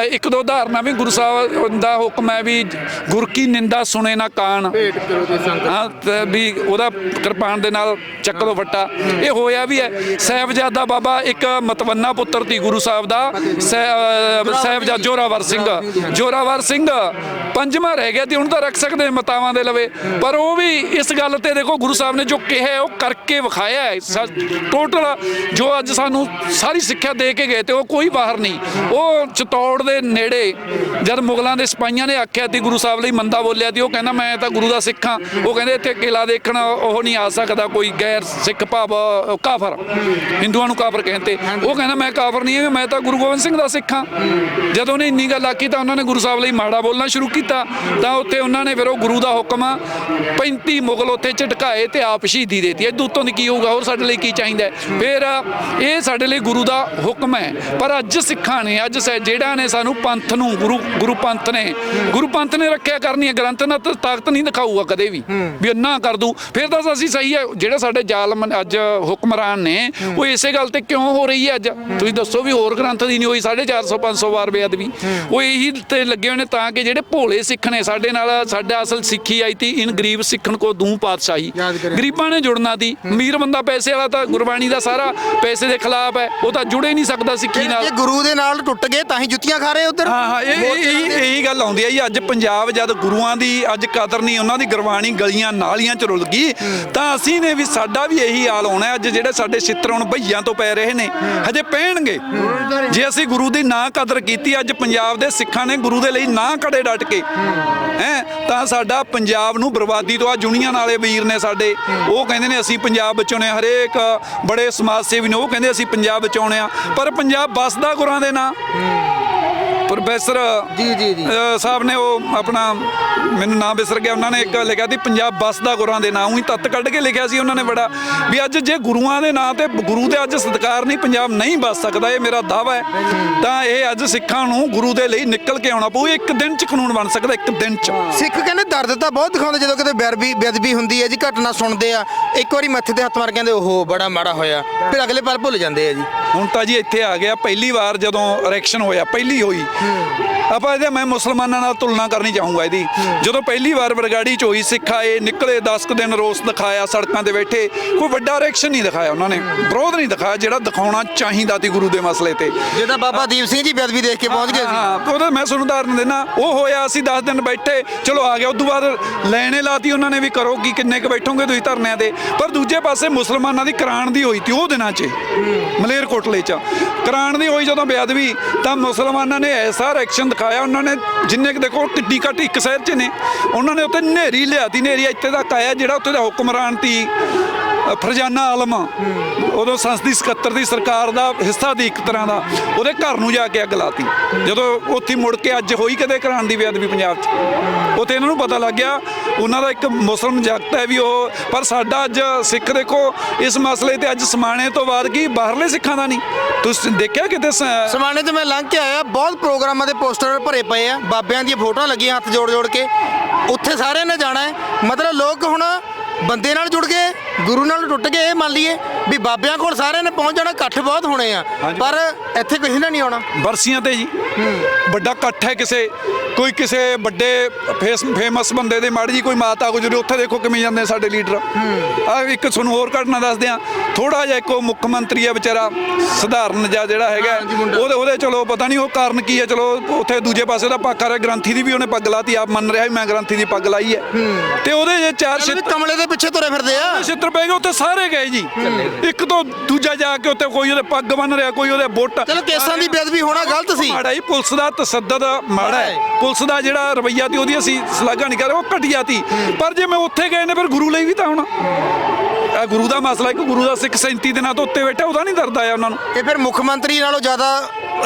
ਇੱਕ ਦੋ ਉਦਾਹਰਨਾਂ ਵੀ ਗੁਰੂ ਸਾਹਿਬ ਦਾ ਹੁਕਮ ਹੈ ਵੀ ਗੁਰ ਕੀ ਨਿੰਦਾ ਸੁਣੇ ਨਾ ਕਾਨ ਭੇਟ ਕਰੋ ਤੇ ਸੰਗਤ। ਹਾਂ ਤੇ ਵੀ ਉਹਦਾ ਕਿਰਪਾਨ ਦੇ ਨਾਲ ਚੱਕ ਲੋ ਫੱਟਾ ਇਹ ਹੋਇਆ ਵੀ ਹੈ। ਸਾਹਿਬਜ਼ਾਦਾ ਬਾਬਾ ਇੱਕ ਮਤਵੰਨਾ ਪੁੱਤਰ ਸੀ ਗੁਰੂ ਸਾਹਿਬ ਦਾ। ਸਾਹਿਬਜ਼ਾਦਾ ਜੋਰਾਵਰ ਸਿੰਘ, ਜੋਰਾਵਰ ਸਿੰਘ। ਪੰਜਵਾਂ ਰਹਿ ਗਿਆ ਤੇ ਹੁਣ ਤਾਂ ਰੱਖ ਸਕਦੇ ਹਾਂ, ਮਤਾਵਾਂ ਦੇ ਲਵੇ। ਪਰ ਉਹ ਵੀ ਇਸ ਗੱਲ ਤੇ ਦੇਖੋ, ਗੁਰੂ ਸਾਹਿਬ ਨੇ ਜੋ ਕਿਹਾ ਉਹ ਕਰਕੇ ਵਿਖਾਇਆ ਹੈ। ਟੋਟਲ ਜੋ ਅੱਜ ਸਾਨੂੰ ਸਾਰੀ ਸਿੱਖਿਆ ਦੇ ਕੇ ਗਏ ਤੇ ਉਹ ਕੋਈ ਬਾਹਰ ਨਹੀਂ। ਉਹ ਚਤੌੜ ਦੇ ਨੇੜੇ, ਜਦ ਮੁਗਲਾਂ ਦੇ ਸਿਪਾਹੀਆਂ ਨੇ ਆਖਿਆ ਤੇ ਗੁਰੂ ਸਾਹਿਬ ਲਈ ਮੰਦਾ ਬੋਲਿਆ ਤੇ ਉਹ ਕਹਿੰਦਾ, ਮੈਂ ਤਾਂ ਗੁਰੂ ਦਾ ਸਿੱਖ ਹਾਂ। ਉਹ ਕਹਿੰਦੇ, ਇੱਥੇ ਕਿਲਾ ਦੇਖਣ ਉਹ ਨਹੀਂ ਆ ਸਕਦਾ, ਕੋਈ ਗੈਰ ਸਿੱਖ ਭਾਵ, ਕਾਫਰ। ਹਿੰਦੂਆਂ ਨੂੰ ਕਾਫਰ ਕਹਿੰਦੇ। ਉਹ ਕਹਿੰਦਾ, ਮੈਂ ਕਾਫਰ ਨਹੀਂ ਹਾਂ, ਮੈਂ ਤਾਂ ਗੁਰੂ ਗੋਬਿੰਦ ਸਿੰਘ ਦਾ ਸਿੱਖ ਹਾਂ। ਜਦੋਂ ਉਹਨੇ ਇੰਨੀ ਗੱਲ ਆਖੀ ਤਾਂ ਉਹਨਾਂ ਨੇ ਗੁਰੂ ਸਾਹਿਬ ਲਈ ਮਾੜਾ ਬੋਲਣਾ ਸ਼ੁਰੂ ਕੀਤਾ। ਤਾਂ ਉੱਥੇ ਉਹਨਾਂ ਨੇ ਫਿਰ ਉਹ ਗੁਰੂ ਦਾ ਹੁਕਮ ਆ 35 ਮੁਗਲ ਉੱਥੇ ਝਟਕਾਏ ਤੇ ਆਪ ਸ਼ਹੀਦੀ ਦੇਤੀ। ਇਹ ਦੂਤੋਂ ਦੀ ਕੀ ਹੋਊਗਾ ਹੋਰ ਸਾਡੇ ਲਈ ਕੀ ਚਾਹੀਦਾ? ਫਿਰ ਇਹ ਸਾਡੇ ਲਈ ਗੁਰੂ ਦਾ ਹੁਕਮ ਹੈ। ਪਰ ਅੱਜ ਸਿੱਖਾਂ ਨੇ ਅੱਜ ਜਿਹੜਾ ਨੇ ਸਾਨੂੰ ਪੰਥ ਨੂੰ ਗੁਰੂ ਗੁਰੂ ਪੰਥ ਨੇ ਗੁਰੂ ਪੰਥ ਨੇ ਰੱਖਿਆ ਕਰਨੀ ਹੈ। ਗ੍ਰੰਥ ਨਾਲ ਤਾਂ ਤਾਕਤ ਨਹੀਂ ਦਿਖਾਊਗਾ ਕਦੇ ਵੀ ਵੀ ਇੰਨਾ ਕਰ ਦੂ ਫਿਰ ਤਾਂ ਅਸੀਂ ਸਹੀ ਹੈ ਜਿਹੜਾ ਸਾਡੇ ਜ਼ਾਲਮ ਅੱਜ ਹੁਕਮਰਾਨ ਨੇ ਉਹ ਇਸੇ ਗੱਲ ਤੇ ਕਿਉਂ ਹੋ ਰਹੀ ਹੈ ਅੱਜ? ਤੁਸੀਂ ਦੱਸੋ ਵੀ ਹੋਰ ਗ੍ਰੰਥ ਦੀ ਨਹੀਂ ਹੋਈ 450 500 ਵਾਰ ਬੇਅਦਬੀ। ਉਹ ਇਹੀ ਤੇ ਲੱਗੇ ਹੋਏ ਨੇ ਤਾਂ ਕਿ ਜਿਹੜੇ ਭੋਲੇ ਸਿੱਖ ਨੇ ਸਾਡੇ ਨਾਲ ਸਾਡਾ ਅਸਲ ਸਿੱਖੀ ਆਈ ਤੀ ਇਨ ਗਰੀਬ ਸਿੱਖਣ ਕੋ ਦੂੰ ਪਾਤਸ਼ਾਹੀ। ਗਰੀਬਾਂ ਨੇ ਜੁੜਨਾ ਦੀ ਅਮੀਰ ਬੰਦਾ ਪੈਸੇ ਵਾਲਾ ਤਾਂ ਗੁਰਬਾਣੀ ਦਾ ਸਾਰਾ ਪੈਸੇ ਦੇ ਖਿਲਾਫ ਹੈ ਉਹ ਤਾਂ ਜੁੜੇ ਨਹੀਂ ਸਕਦਾ ਸਿੱਖੀ ਨਾਲ। ਇਹ ਗੁਰੂ ਦੇ ਨਾਲ ਟੁੱਟ ਗਏ ਤਾਂ ਹੀ ਜੁੱਤੀਆਂ ਖਾ ਰਹੇ ਉਧਰ। ਹਾਂ ਹਾਂ ਇਹ ਇਹ- ਗੱਲ ਆਉਂਦੀ ਹੈ ਜੀ ਅੱਜ ਪੰਜਾਬ ਜਦ ਗੁਰੂਆਂ ਦੀ ਅੱਜ ਕਦਰ ਨਹੀਂ ਉਹਨਾਂ ਦੀ ਗੁਰਬਾਣੀ ਗਲੀਆਂ ਨਾਲੀਆਂ ਚ ਰੁਲ ਗਈ ਤਾਂ ਅਸੀਂ ਨੇ ਵੀ ਸਾਡਾ ਵੀ ਇਹੀ ਹਾਲ ਹੋਣਾ। ਅੱਜ ਜਿਹੜੇ ਸਾਡੇ ਛਿੱਤਰ ਹੁਣ ਭਈਆਂ ਤੋਂ ਪੈ ਰਹੇ ਨੇ ਹਜੇ ਪੈਣਗੇ। ਜੇ ਅਸੀਂ ਗੁਰੂ ਦੀ ਨਾ ਕਦਰ ਕੀਤੀ ਅੱਜ ਪੰਜਾਬ ਦੇ ਸਿੱਖਾਂ ਨੇ ਗੁਰੂ ਦੇ ਲਈ ਨਾ ਕੜੇ ਡਟ ਕੇ ਹੈ, ਤਾਂ ਸਾਡਾ ਪੰਜਾਬ ਨੂੰ ਬਰਬਾਦੀ ਤੋਂ ਆ ਜੁਨੀਆਂ ਵਾਲੇ ਵੀਰ ਨੇ ਸਾਡੇ। ਉਹ ਕਹਿੰਦੇ ਨੇ ਅਸੀਂ ਪੰਜਾਬ ਬਚਾਉਣੇ ਆ। ਹਰੇਕ ਬੜੇ ਸਮਾਜ ਸੇਵੀ ਨੇ ਉਹ ਕਹਿੰਦੇ ਅਸੀਂ ਪੰਜਾਬ ਬਚਾਉਣੇ ਆ। ਪਰ ਪੰਜਾਬ ਬਸਦਾ ਗੁਰਾਂ ਦੇ ਨਾਂ। ਪ੍ਰੋਫੈਸਰ ਜੀ ਜੀ ਜੀ। ਸਾਹਿਬ ਨੇ ਉਹ ਆਪਣਾ ਮੈਨੂੰ ਨਾਮ ਵਿਸਰ ਗਿਆ ਉਹਨਾਂ ਨੇ ਇੱਕ ਲਿਖਿਆ ਸੀ ਪੰਜਾਬ ਬਸਦਾ ਗੁਰਾਂ ਦੇ ਨਾਂ। ਉਹੀ ਤੱਤ ਕੱਢ ਕੇ ਲਿਖਿਆ ਸੀ ਉਹਨਾਂ ਨੇ ਬੜਾ। ਵੀ ਅੱਜ ਜੇ ਗੁਰੂਆਂ ਦੇ ਨਾਂ ਤੇ ਗੁਰੂ ਦੇ ਅੱਜ ਸਤਿਕਾਰ ਨਹੀਂ ਪੰਜਾਬ ਨਹੀਂ ਬਸ ਸਕਦਾ ਇਹ ਮੇਰਾ ਦਾਵਾ ਹੈ। ਤਾਂ ਇਹ ਅੱਜ ਸਿੱਖਾਂ ਨੂੰ ਗੁਰੂ ਦੇ ਲਈ ਨਿਕਲ ਕੇ ਆਉਣਾ ਪਊ ਇੱਕ ਦਿਨ ਚ ਕਾਨੂੰਨ ਬਣ ਸਕਦਾ ਇੱਕ ਦਿਨ ਚ। ਸਿੱਖ ਕਹਿੰਦੇ ਦਰਦ ਤਾਂ ਬਹੁਤ ਦਿਖਾਉਂਦੇ ਜਦੋਂ ਕਿਤੇ ਬੇਅਦਬੀ ਬੇਅਦਬੀ ਹੁੰਦੀ ਹੈ ਜੀ ਘਟਨਾ ਸੁਣਦੇ ਆ ਇੱਕ ਵਾਰੀ ਮੱਥੇ ਤੇ ਹੱਥ ਮਾਰ ਕਹਿੰਦੇ ਓਹੋ ਬੜਾ ਮਾੜਾ ਹੋਇਆ। ਫਿਰ ਅਗਲੇ ਪਲ ਭੁੱਲ ਜਾਂਦੇ ਆ ਜੀ। ਹੁਣ ਤਾਂ ਜੀ ਇੱਥੇ ਆ ਗਿਆ ਪਹਿਲੀ ਵਾਰ ਜਦੋਂ ਇਲੈਕਸ਼ਨ ਹੋਇਆ ਪਹਿਲੀ ਹੋਈ। ਆਪਾਂ ਇਹਦੇ ਮੈਂ ਮੁਸਲਮਾਨਾਂ ਨਾਲ ਤੁਲਨਾ ਕਰਨੀ ਚਾਹੂੰਗਾ ਇਹਦੀ। ਜਦੋਂ ਪਹਿਲੀ ਵਾਰ ਬਰਗਾੜੀ ਚ ਹੋਈ ਸਿੱਖ ਆਏ ਨਿਕਲੇ 10 ਕੁ ਦਿਨ ਰੋਸ ਦਿਖਾਇਆ ਸੜਕਾਂ ਤੇ ਬੈਠੇ ਕੋਈ ਵੱਡਾ ਇਲੈਕਸ਼ਨ ਨਹੀਂ ਦਿਖਾਇਆ ਉਹਨਾਂ ਨੇ। ਵਿਰੋਧ ਨਹੀਂ ਦਿਖਾਇਆ ਜਿਹੜਾ ਦਿਖਾਉਣਾ ਚਾਹੀਦਾ ਸੀ ਗੁਰੂ ਦੇ ਮਸਲੇ ਤੇ। ਜਿਹਦਾ ਬਾਬਾ ਦੀਪ ਸਿੰਘ ਜੀ ਬੇਅਦਬੀ ਦੇਖ ਕੇ ਪਹੁੰਚ ਗਏ ਸੀ। ਹਾਂ ਉਹਦਾ ਮੈਂ ਤੁਹਾਨੂੰ ਉਦਾਹਰਨ ਦੇਣਾ ਉਹ ਹੋਇਆ ਅਸੀਂ 10 ਦਿਨ ਬੈਠੇ ਚਲੋ ਆ ਗਿਆ ਉਦੋਂ ਬਾਅਦ ਲੈਣੇ ਲਾਤੀ ਉਹਨਾਂ ਨੇ ਵੀ ਕਰੋ ਕੀ ਕਿੰਨੇ ਕ ਬੈਠੋਗੇ ਤੁਸੀਂ ਧਰਨਿਆਂ ਤੇ। ਪਰ ਦੂਜੇ ਪਾਸੇ ਮੁਸਲਮਾਨਾਂ ਦੀ ਕਰਾਨ ਦੀ ਹੋਈ ਤੀ ਉਹ ਦਿਨਾਂ 'ਚ ਮਲੇਰਕੋਟਲੇ 'ਚ। ਕਰਾਨ ਦੀ ਹੋਈ ਜਦੋਂ ਬੇਅਦਬੀ ਤਾਂ ਮੁਸਲਮਾਨਾਂ ਨੇ ਐਸਾ ਐਕਸ਼ਨ ਦਿਖਾਇਆ ਉਹਨਾਂ ਨੇ, ਜਿੰਨੇ ਕਿ ਦੇਖੋ ਕਿੱਡੀ ਘੱਟ ਇੱਕ ਸ਼ਹਿਰ 'ਚ ਨੇ। ਉਹਨਾਂ ਨੇ ਉੱਤੇ ਨੇਰੀ ਲਿਆਤੀ ਨੇਰੀ ਇੱਥੇ ਦਾ ਕਾਇਆ ਜਿਹੜਾ ਉੱਥੇ ਦਾ ਹੁਕਮਰਾਨ ਤੀ ਫਰਜ਼ਾਨਾ ਆਲਮ ਉਦੋਂ ਸੰਸਦੀ ਸਕੱਤਰ ਦੀ ਸਰਕਾਰ ਦਾ ਹਿੱਸਾ ਦੀ ਇੱਕ ਤਰ੍ਹਾਂ ਦਾ ਉਹਦੇ ਘਰ ਨੂੰ ਜਾ ਕੇ ਅੱਗ ਲਾਤੀ। ਜਦੋਂ ਉੱਥੇ ਮੁੜ ਕੇ ਅੱਜ ਹੋਈ ਕਦੇ ਕਰਾਉਣ ਦੀ ਬੇਅਦਬੀ ਪੰਜਾਬ 'ਚ? ਉੱਥੇ ਇਹਨਾਂ ਨੂੰ ਪਤਾ ਲੱਗ ਗਿਆ, ਉਹਨਾਂ ਦਾ ਇੱਕ ਮੁਸਲਮ ਜਗਤ ਹੈ ਵੀ ਉਹ, ਪਰ ਸਾਡਾ ਅੱਜ ਸਿੱਖ ਦੇਖੋ, ਇਸ ਮਸਲੇ ਤੇ ਅੱਜ ਸਮਾਣੇ ਤੋਂ ਬਾਅਦ ਕੀ ਬਾਹਰਲੇ ਸਿੱਖਾਂ ਦਾ ਨਹੀਂ? ਤੁਸੀਂ ਦੇਖਿਆ ਕਿਤੇ ਸ- ਸਮਾਣੇ ਤੇ ਮੈਂ ਲੰਘ ਕੇ ਆਇਆ, ਬਹੁਤ ਪ੍ਰੋਗਰਾਮਾਂ ਦੇ ਪੋਸਟਰ ਭਰੇ ਪਏ ਆ, ਬਾਬਿਆਂ ਦੀਆਂ ਫੋਟੋਆਂ ਲੱਗੀਆਂ ਹੱਥ ਜੋੜ ਜੋੜ ਕੇ। ਉੱਥੇ ਸਾਰਿਆਂ ਨੇ ਜਾਣਾ ਹੈ। ਮਤਲਬ ਲੋਕ ਹੁਣ ਬੰਦੇ ਨਾਲ ਜੁੜ ਗਏ ਗੁਰੂ ਨਾਲ ਟੁੱਟ ਗਏ ਇਹ ਮੰਨ ਲਈਏ। ਵੀ ਬਾਬਿਆਂ ਕੋਲ ਸਾਰਿਆਂ ਨੇ ਪਹੁੰਚ ਜਾਣਾ ਇਕੱਠ ਬਹੁਤ ਹੋਣੇ ਆ। ਪਰ ਇੱਥੇ ਕਿਸੇ ਨੇ ਨਹੀਂ ਆਉਣਾ। ਬਰਸੀਆਂ ਤੇ ਜੀ। ਵੱਡਾ ਇਕੱਠ ਹੈ ਕਿਸੇ ਕੋਈ ਕਿਸੇ ਵੱਡੇ ਫੇਸ ਫੇਮਸ ਬੰਦੇ ਦੇ ਮਾੜੀ ਜੀ ਕੋਈ ਮਾਤਾ ਗੁਜਰੀ ਉੱਥੇ ਦੇਖੋ ਕਿਵੇਂ ਜਾਂਦੇ ਸਾਡੇ ਲੀਡਰ। ਆ ਇੱਕ ਤੁਹਾਨੂੰ ਹੋਰ ਘਟਨਾ ਦੱਸਦੇ ਆ। ਥੋੜਾ ਜਿਹਾ ਇੱਕੋ ਮੁੱਖ ਮੰਤਰੀ ਹੈ ਵਿਚਾਰਾ ਸਧਾਰਨ ਜਿਹਾ ਜਿਹੜਾ ਹੈਗਾ। ਉਹਦੇ ਉਹਦੇ ਚਲੋ ਪਤਾ ਨਹੀਂ ਉਹ ਕਾਰਨ ਕੀ ਹੈ ਚਲੋ ਉੱਥੇ ਦੂਜੇ ਪਾਸੇ ਦਾ ਪਾਕਾ ਰਿਹਾ ਗ੍ਰੰਥੀ ਦੀ ਵੀ ਉਹਨੇ ਪੱਗ ਲਾਤੀ ਆਪ ਮੰਨ ਰਿਹਾ ਵੀ ਮੈਂ ਗ੍ਰੰਥੀ ਦੀ ਪੱਗ ਲਾਈ ਹੈ। ਤੇ ਉਹਦੇ ਜੇ ਚਾਰ ਛਿੱਤਰ ਕਮਲੇ ਦੇ ਪਿੱਛੇ ਤੁਰੇ ਫਿਰਦੇ ਆ। ਛਿੱਤਰ ਪੈ ਗਏ ਉੱਥੇ ਸਾਰੇ ਗਏ ਜੀ। ਇੱਕ ਤੋਂ ਦੂਜਾ ਜਾ ਕੇ ਉੱਥੇ ਕੋਈ ਉਹਦੇ ਪੱਗ ਬੰਨ ਰਿਹਾ ਕੋਈ ਉਹਦੇ ਬੁੱਟ। ਚਲੋ ਕੇਸਾਂ ਦੀ ਬੇਅਦਬੀ ਹੋਣਾ ਗਲਤ ਸੀ। ਮਾੜਾ ਹੀ ਪੁਲਿਸ ਦਾ ਤਸੱਦਦ ਮਾੜਾ ਹੈ। ਪੁਲਿਸ ਦਾ ਜਿਹੜਾ ਰਵਈਆ ਤੀ ਉਹਦੀ ਅਸੀਂ ਸ਼ਲਾਘਾ ਨਹੀਂ ਕਰ ਰਹੇ ਉਹ ਘਟੀਆ ਤੀ ਪਰ ਜੇ ਮੈਂ ਉੱਥੇ ਗਏ ਨੇ ਫਿਰ ਗੁਰੂ ਲਈ ਵੀ ਤਾਂ ਹੁਣ। ਇਹ ਗੁਰੂ ਦਾ ਮਸਲਾ ਇੱਕ ਗੁਰੂ ਦਾ ਸਿੱਖ 37 ਦਿਨਾਂ ਤੋਂ ਉੱਤੇ ਬੈਠਾ ਉਹਦਾ ਨਹੀਂ ਦਰਦ ਆਇਆ ਉਹਨਾਂ ਨੂੰ। ਇਹ ਫਿਰ ਮੁੱਖ ਮੰਤਰੀ ਨਾਲੋਂ ਜ਼ਿਆਦਾ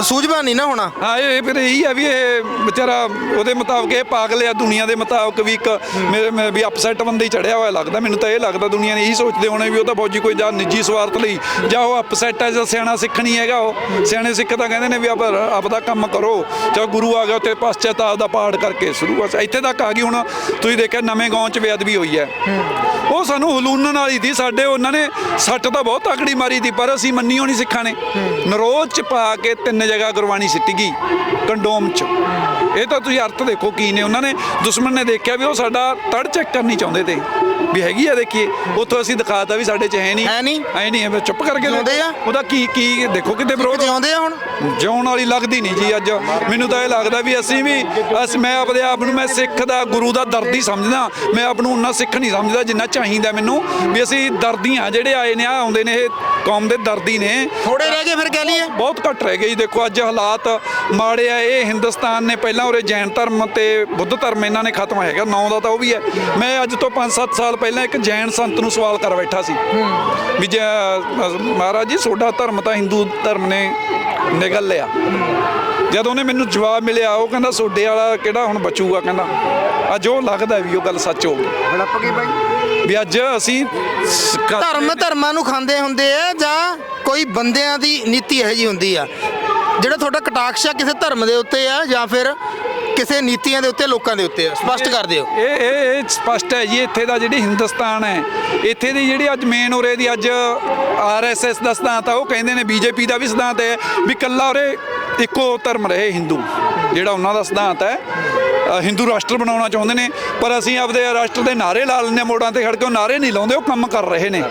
ਸੂਝਵਾਨ ਨਹੀਂ ਨਾ ਹੋਣਾ। ਹਾਂ, ਇਹ ਫਿਰ ਇਹੀ ਹੈ ਵੀ ਇਹ ਵਿਚਾਰਾ ਉਹਦੇ ਮੁਤਾਬਕ ਇਹ ਪਾਗਲ ਆ, ਦੁਨੀਆ ਦੇ ਮੁਤਾਬਕ ਵੀ ਇੱਕ ਮੇਰੇ ਮੈਂ ਵੀ ਅਪਸੈਟ ਬੰਦੇ ਚੜਿਆ ਹੋਇਆ ਲੱਗਦਾ। ਮੈਨੂੰ ਤਾਂ ਇਹ ਲੱਗਦਾ ਦੁਨੀਆ ਨੇ ਇਹੀ ਸੋਚਦੇ ਹੋਣੇ ਵੀ ਉਹ ਤਾਂ ਫੌਜੀ ਕੋਈ ਜਾਂ ਨਿੱਜੀ ਸਵਾਰਥ ਲਈ ਜਾਂ ਉਹ ਅਪਸੈਟ ਹੈ ਜਾਂ ਸਿਆਣਾ ਸਿੱਖ ਨਹੀਂ ਹੈਗਾ ਉਹ। ਸਿਆਣੇ ਸਿੱਖ ਤਾਂ ਕਹਿੰਦੇ ਨੇ ਵੀ ਆਪ ਆਪਦਾ ਕੰਮ ਕਰੋ। ਜਾਂ ਗੁਰੂ ਆ ਗਿਆ ਤੇ ਪਛਤਾਪ ਦਾ ਪਾਠ ਕਰਕੇ ਸ਼ੁਰੂ ਬਸ ਇੱਥੇ ਤੱਕ ਆ ਗਈ, ਹੁਣ ਤੁਸੀਂ ਦੇਖਿਆ ਨਵੇਂ ਗਾਉਂ ਚ ਬੇਅਦਬੀ ਹੋਈ ਹੈ। ਉਹ ਸਾਨੂੰ ਹਲੂਨਣ ਵਾਲੀ ਦੀ ਸਾਡੇ ਉਹਨਾਂ ਨੇ ਸੱਟ ਤਾਂ ਬਹੁਤ ਤਕੜੀ ਮਾਰੀ ਦੀ ਪਰ ਅਸੀਂ ਮੰਨੀ ਹੋਣੀ ਸਿੱਖਾਂ ਨੇ। ਨਰੋਜ਼ ਚ ਪਾ ਕੇ ਤਿੰਨ ਜਗ੍ਹਾ ਗੁਰਬਾਣੀ ਸਿੱਟੀ ਗਈ? ਕੰਡੋਮ ਚ। ਇਹ ਤਾਂ ਤੁਸੀਂ ਅਰਥ ਦੇਖੋ ਕੀ ਨੇ। ਉਹਨਾਂ ਨੇ ਦੁਸ਼ਮਣ ਨੇ ਦੇਖਿਆ ਵੀ ਉਹ ਸਾਡਾ ਤੜ ਚੈੱਕ ਕਰਨੀ ਚਾਹੁੰਦੇ ਤੇ। ਵੀ ਹੈਗੀ ਆ ਦੇਖੀਏ। ਉੱਥੋਂ ਅਸੀਂ ਦਿਖਾਤਾ ਵੀ ਸਾਡੇ ਚ ਹੈ ਨਹੀਂ। ਹੈ ਨਹੀਂ? ਹੈ ਨਹੀਂ ਹੈ ਚੁੱਪ ਕਰਕੇ ਜਿਉਂਦੇ ਆ? ਉਹਦਾ ਕੀ ਕੀ ਦੇਖੋ ਕਿਤੇ ਵਿਰੋਧ। ਜਿਉਂਦੇ ਆ ਹੁਣ। ਜਿਉਣ ਵਾਲੀ ਲੱਗਦੀ ਨਹੀਂ ਜੀ ਅੱਜ। ਮੈਨੂੰ ਤਾਂ ਇਹ ਲੱਗਦਾ ਵੀ ਅਸੀਂ ਵੀ ਅਸ ਮੈਂ ਆਪਦੇ ਆਪ ਨੂੰ ਮੈਂ ਸਿੱਖ ਦਾ ਗੁਰੂ ਦਾ ਦਰਦੀ ਸਮਝਦਾ। ਮੈਂ ਆਪ ਨੂੰ ਉਹਨਾਂ ਸਿੱਖ ਨਹੀਂ ਸਮਝਦਾ ਜਿੰਨਾ ਚਾਹੀਦਾ ਮੈਨੂੰ। ਵੀ ਅਸੀਂ ਦਰਦੀ ਹਾਂ ਜਿਹੜੇ ਆਏ ਨੇ ਆ ਆਉਂਦੇ ਨੇ ਇਹ ਕੌਮ ਦੇ ਦਰਦੀ ਨੇ। ਥੋੜੇ ਰਹਿ ਗਏ ਫਿਰ ਕਹਿ ਲਈਏ। ਬਹੁਤ ਘੱਟ ਰਹਿ ਗਏ ਜੀ। ਦੇਖੋ ਅੱਜ ਹਾਲਾਤ ਮਾੜੇ ਆ। ਇਹ ਹਿੰਦੁਸਤਾਨ ਨੇ ਪਹਿਲਾਂ ਉਰੇ ਜੈਨ ਧਰਮ ਤੇ ਬੁੱਧ ਧਰਮ ਇਹਨਾਂ ਨੇ ਖਤਮ ਹੈਗਾ। ਨੌ ਦਾ ਤਾਂ ਉਹ ਵੀ ਹੈ। ਮੈਂ ਅੱਜ ਤੋਂ 5-7 ਸਾਲ ਪਹਿਲਾਂ ਇੱਕ ਜੈਨ ਸੰਤ ਨੂੰ ਸਵਾਲ ਕਰ ਬੈਠਾ ਸੀ। ਵੀ ਜੇ ਮਹਾਰਾਜ ਜੀ ਤੁਹਾਡਾ ਧਰਮ ਤਾਂ ਹਿੰਦੂ ਧਰਮ ਨੇ ਨਿਗਲ ਲਿਆ। ਜਦ ਉਹਨੇ ਮੈਨੂੰ ਜਵਾਬ ਮਿਲਿਆ ਉਹ ਕਹਿੰਦਾ ਸੋਡੇ ਵਾਲਾ ਕਿਹੜਾ ਹੁਣ ਬਚੂਗਾ? ਕਹਿੰਦਾ ਅੱਜ ਉਹ ਲੱਗਦਾ ਵੀ ਉਹ ਗੱਲ ਸੱਚ ਹੋ ਗਈ। ਹੜੱਪ ਗਈ ਬਾਈ। ਵੀ ਅੱਜ ਅਸੀਂ ਸ- ਕ- ਧਰਮ ਧਰਮਾਂ ਨੂੰ ਖਾਂਦੇ ਹੁੰਦੇ ਆ ਜਾਂ ਕੋਈ ਬੰਦਿਆਂ ਦੀ ਨੀਤੀ ਇਹੋ ਜੀ ਹੁੰਦੀ ਆ? ਜਿਹੜਾ ਤੁਹਾਡਾ ਕਟਾਕਸ਼ ਆ ਕਿਸੇ ਧਰਮ ਦੇ ਉੱਤੇ ਆ ਜਾਂ ਫਿਰ ਕਿਸੇ ਨੀਤੀਆਂ ਦੇ ਉੱਤੇ ਲੋਕਾਂ ਦੇ ਉੱਤੇ ਆ? ਸਪਸ਼ਟ ਕਰ ਦਿਓ। ਇਹ ਇਹ ਇਹ ਸਪਸ਼ਟ ਹੈ ਜੀ ਇੱਥੇ ਦਾ ਜਿਹੜੀ ਹਿੰਦੁਸਤਾਨ ਹੈ ਇੱਥੇ ਦੀ ਜਿਹੜੀ ਅੱਜ ਮੇਨ ਉਰੇ ਦੀ ਅੱਜ ਆਰਐਸਐਸ ਦਾ ਸਿਧਾਂਤ ਆ ਉਹ ਕਹਿੰਦੇ ਨੇ ਬੀਜੇਪੀ ਦਾ ਵੀ ਸਿਧਾਂਤ ਹੈ ਵੀ ਕੱਲਾ ਉਰੇ ਇੱਕੋ ਧਰਮ ਰਹੇ ਹਿੰਦੂ ਜਿਹੜਾ ਉਹਨਾਂ ਦਾ ਸਿਧਾਂਤ ਹੈ। ਹਿੰਦੂ ਰਾਸ਼ਟਰ ਬਣਾਉਣਾ ਚਾਹੁੰਦੇ ਨੇ, ਪਰ ਅਸੀਂ ਆਪਦੇ ਰਾਸ਼ਟਰ ਦੇ ਨਾਰੇ ਲਾ ਲੈਂਦੇ ਹਾਂ ਮੋੜਾਂ ਤੇ ਖੜ ਕੇ ਉਹ ਨਾਰੇ ਨਹੀਂ ਲਾਉਂਦੇ, ਉਹ ਕੰਮ ਕਰ ਰਹੇ ਨੇ।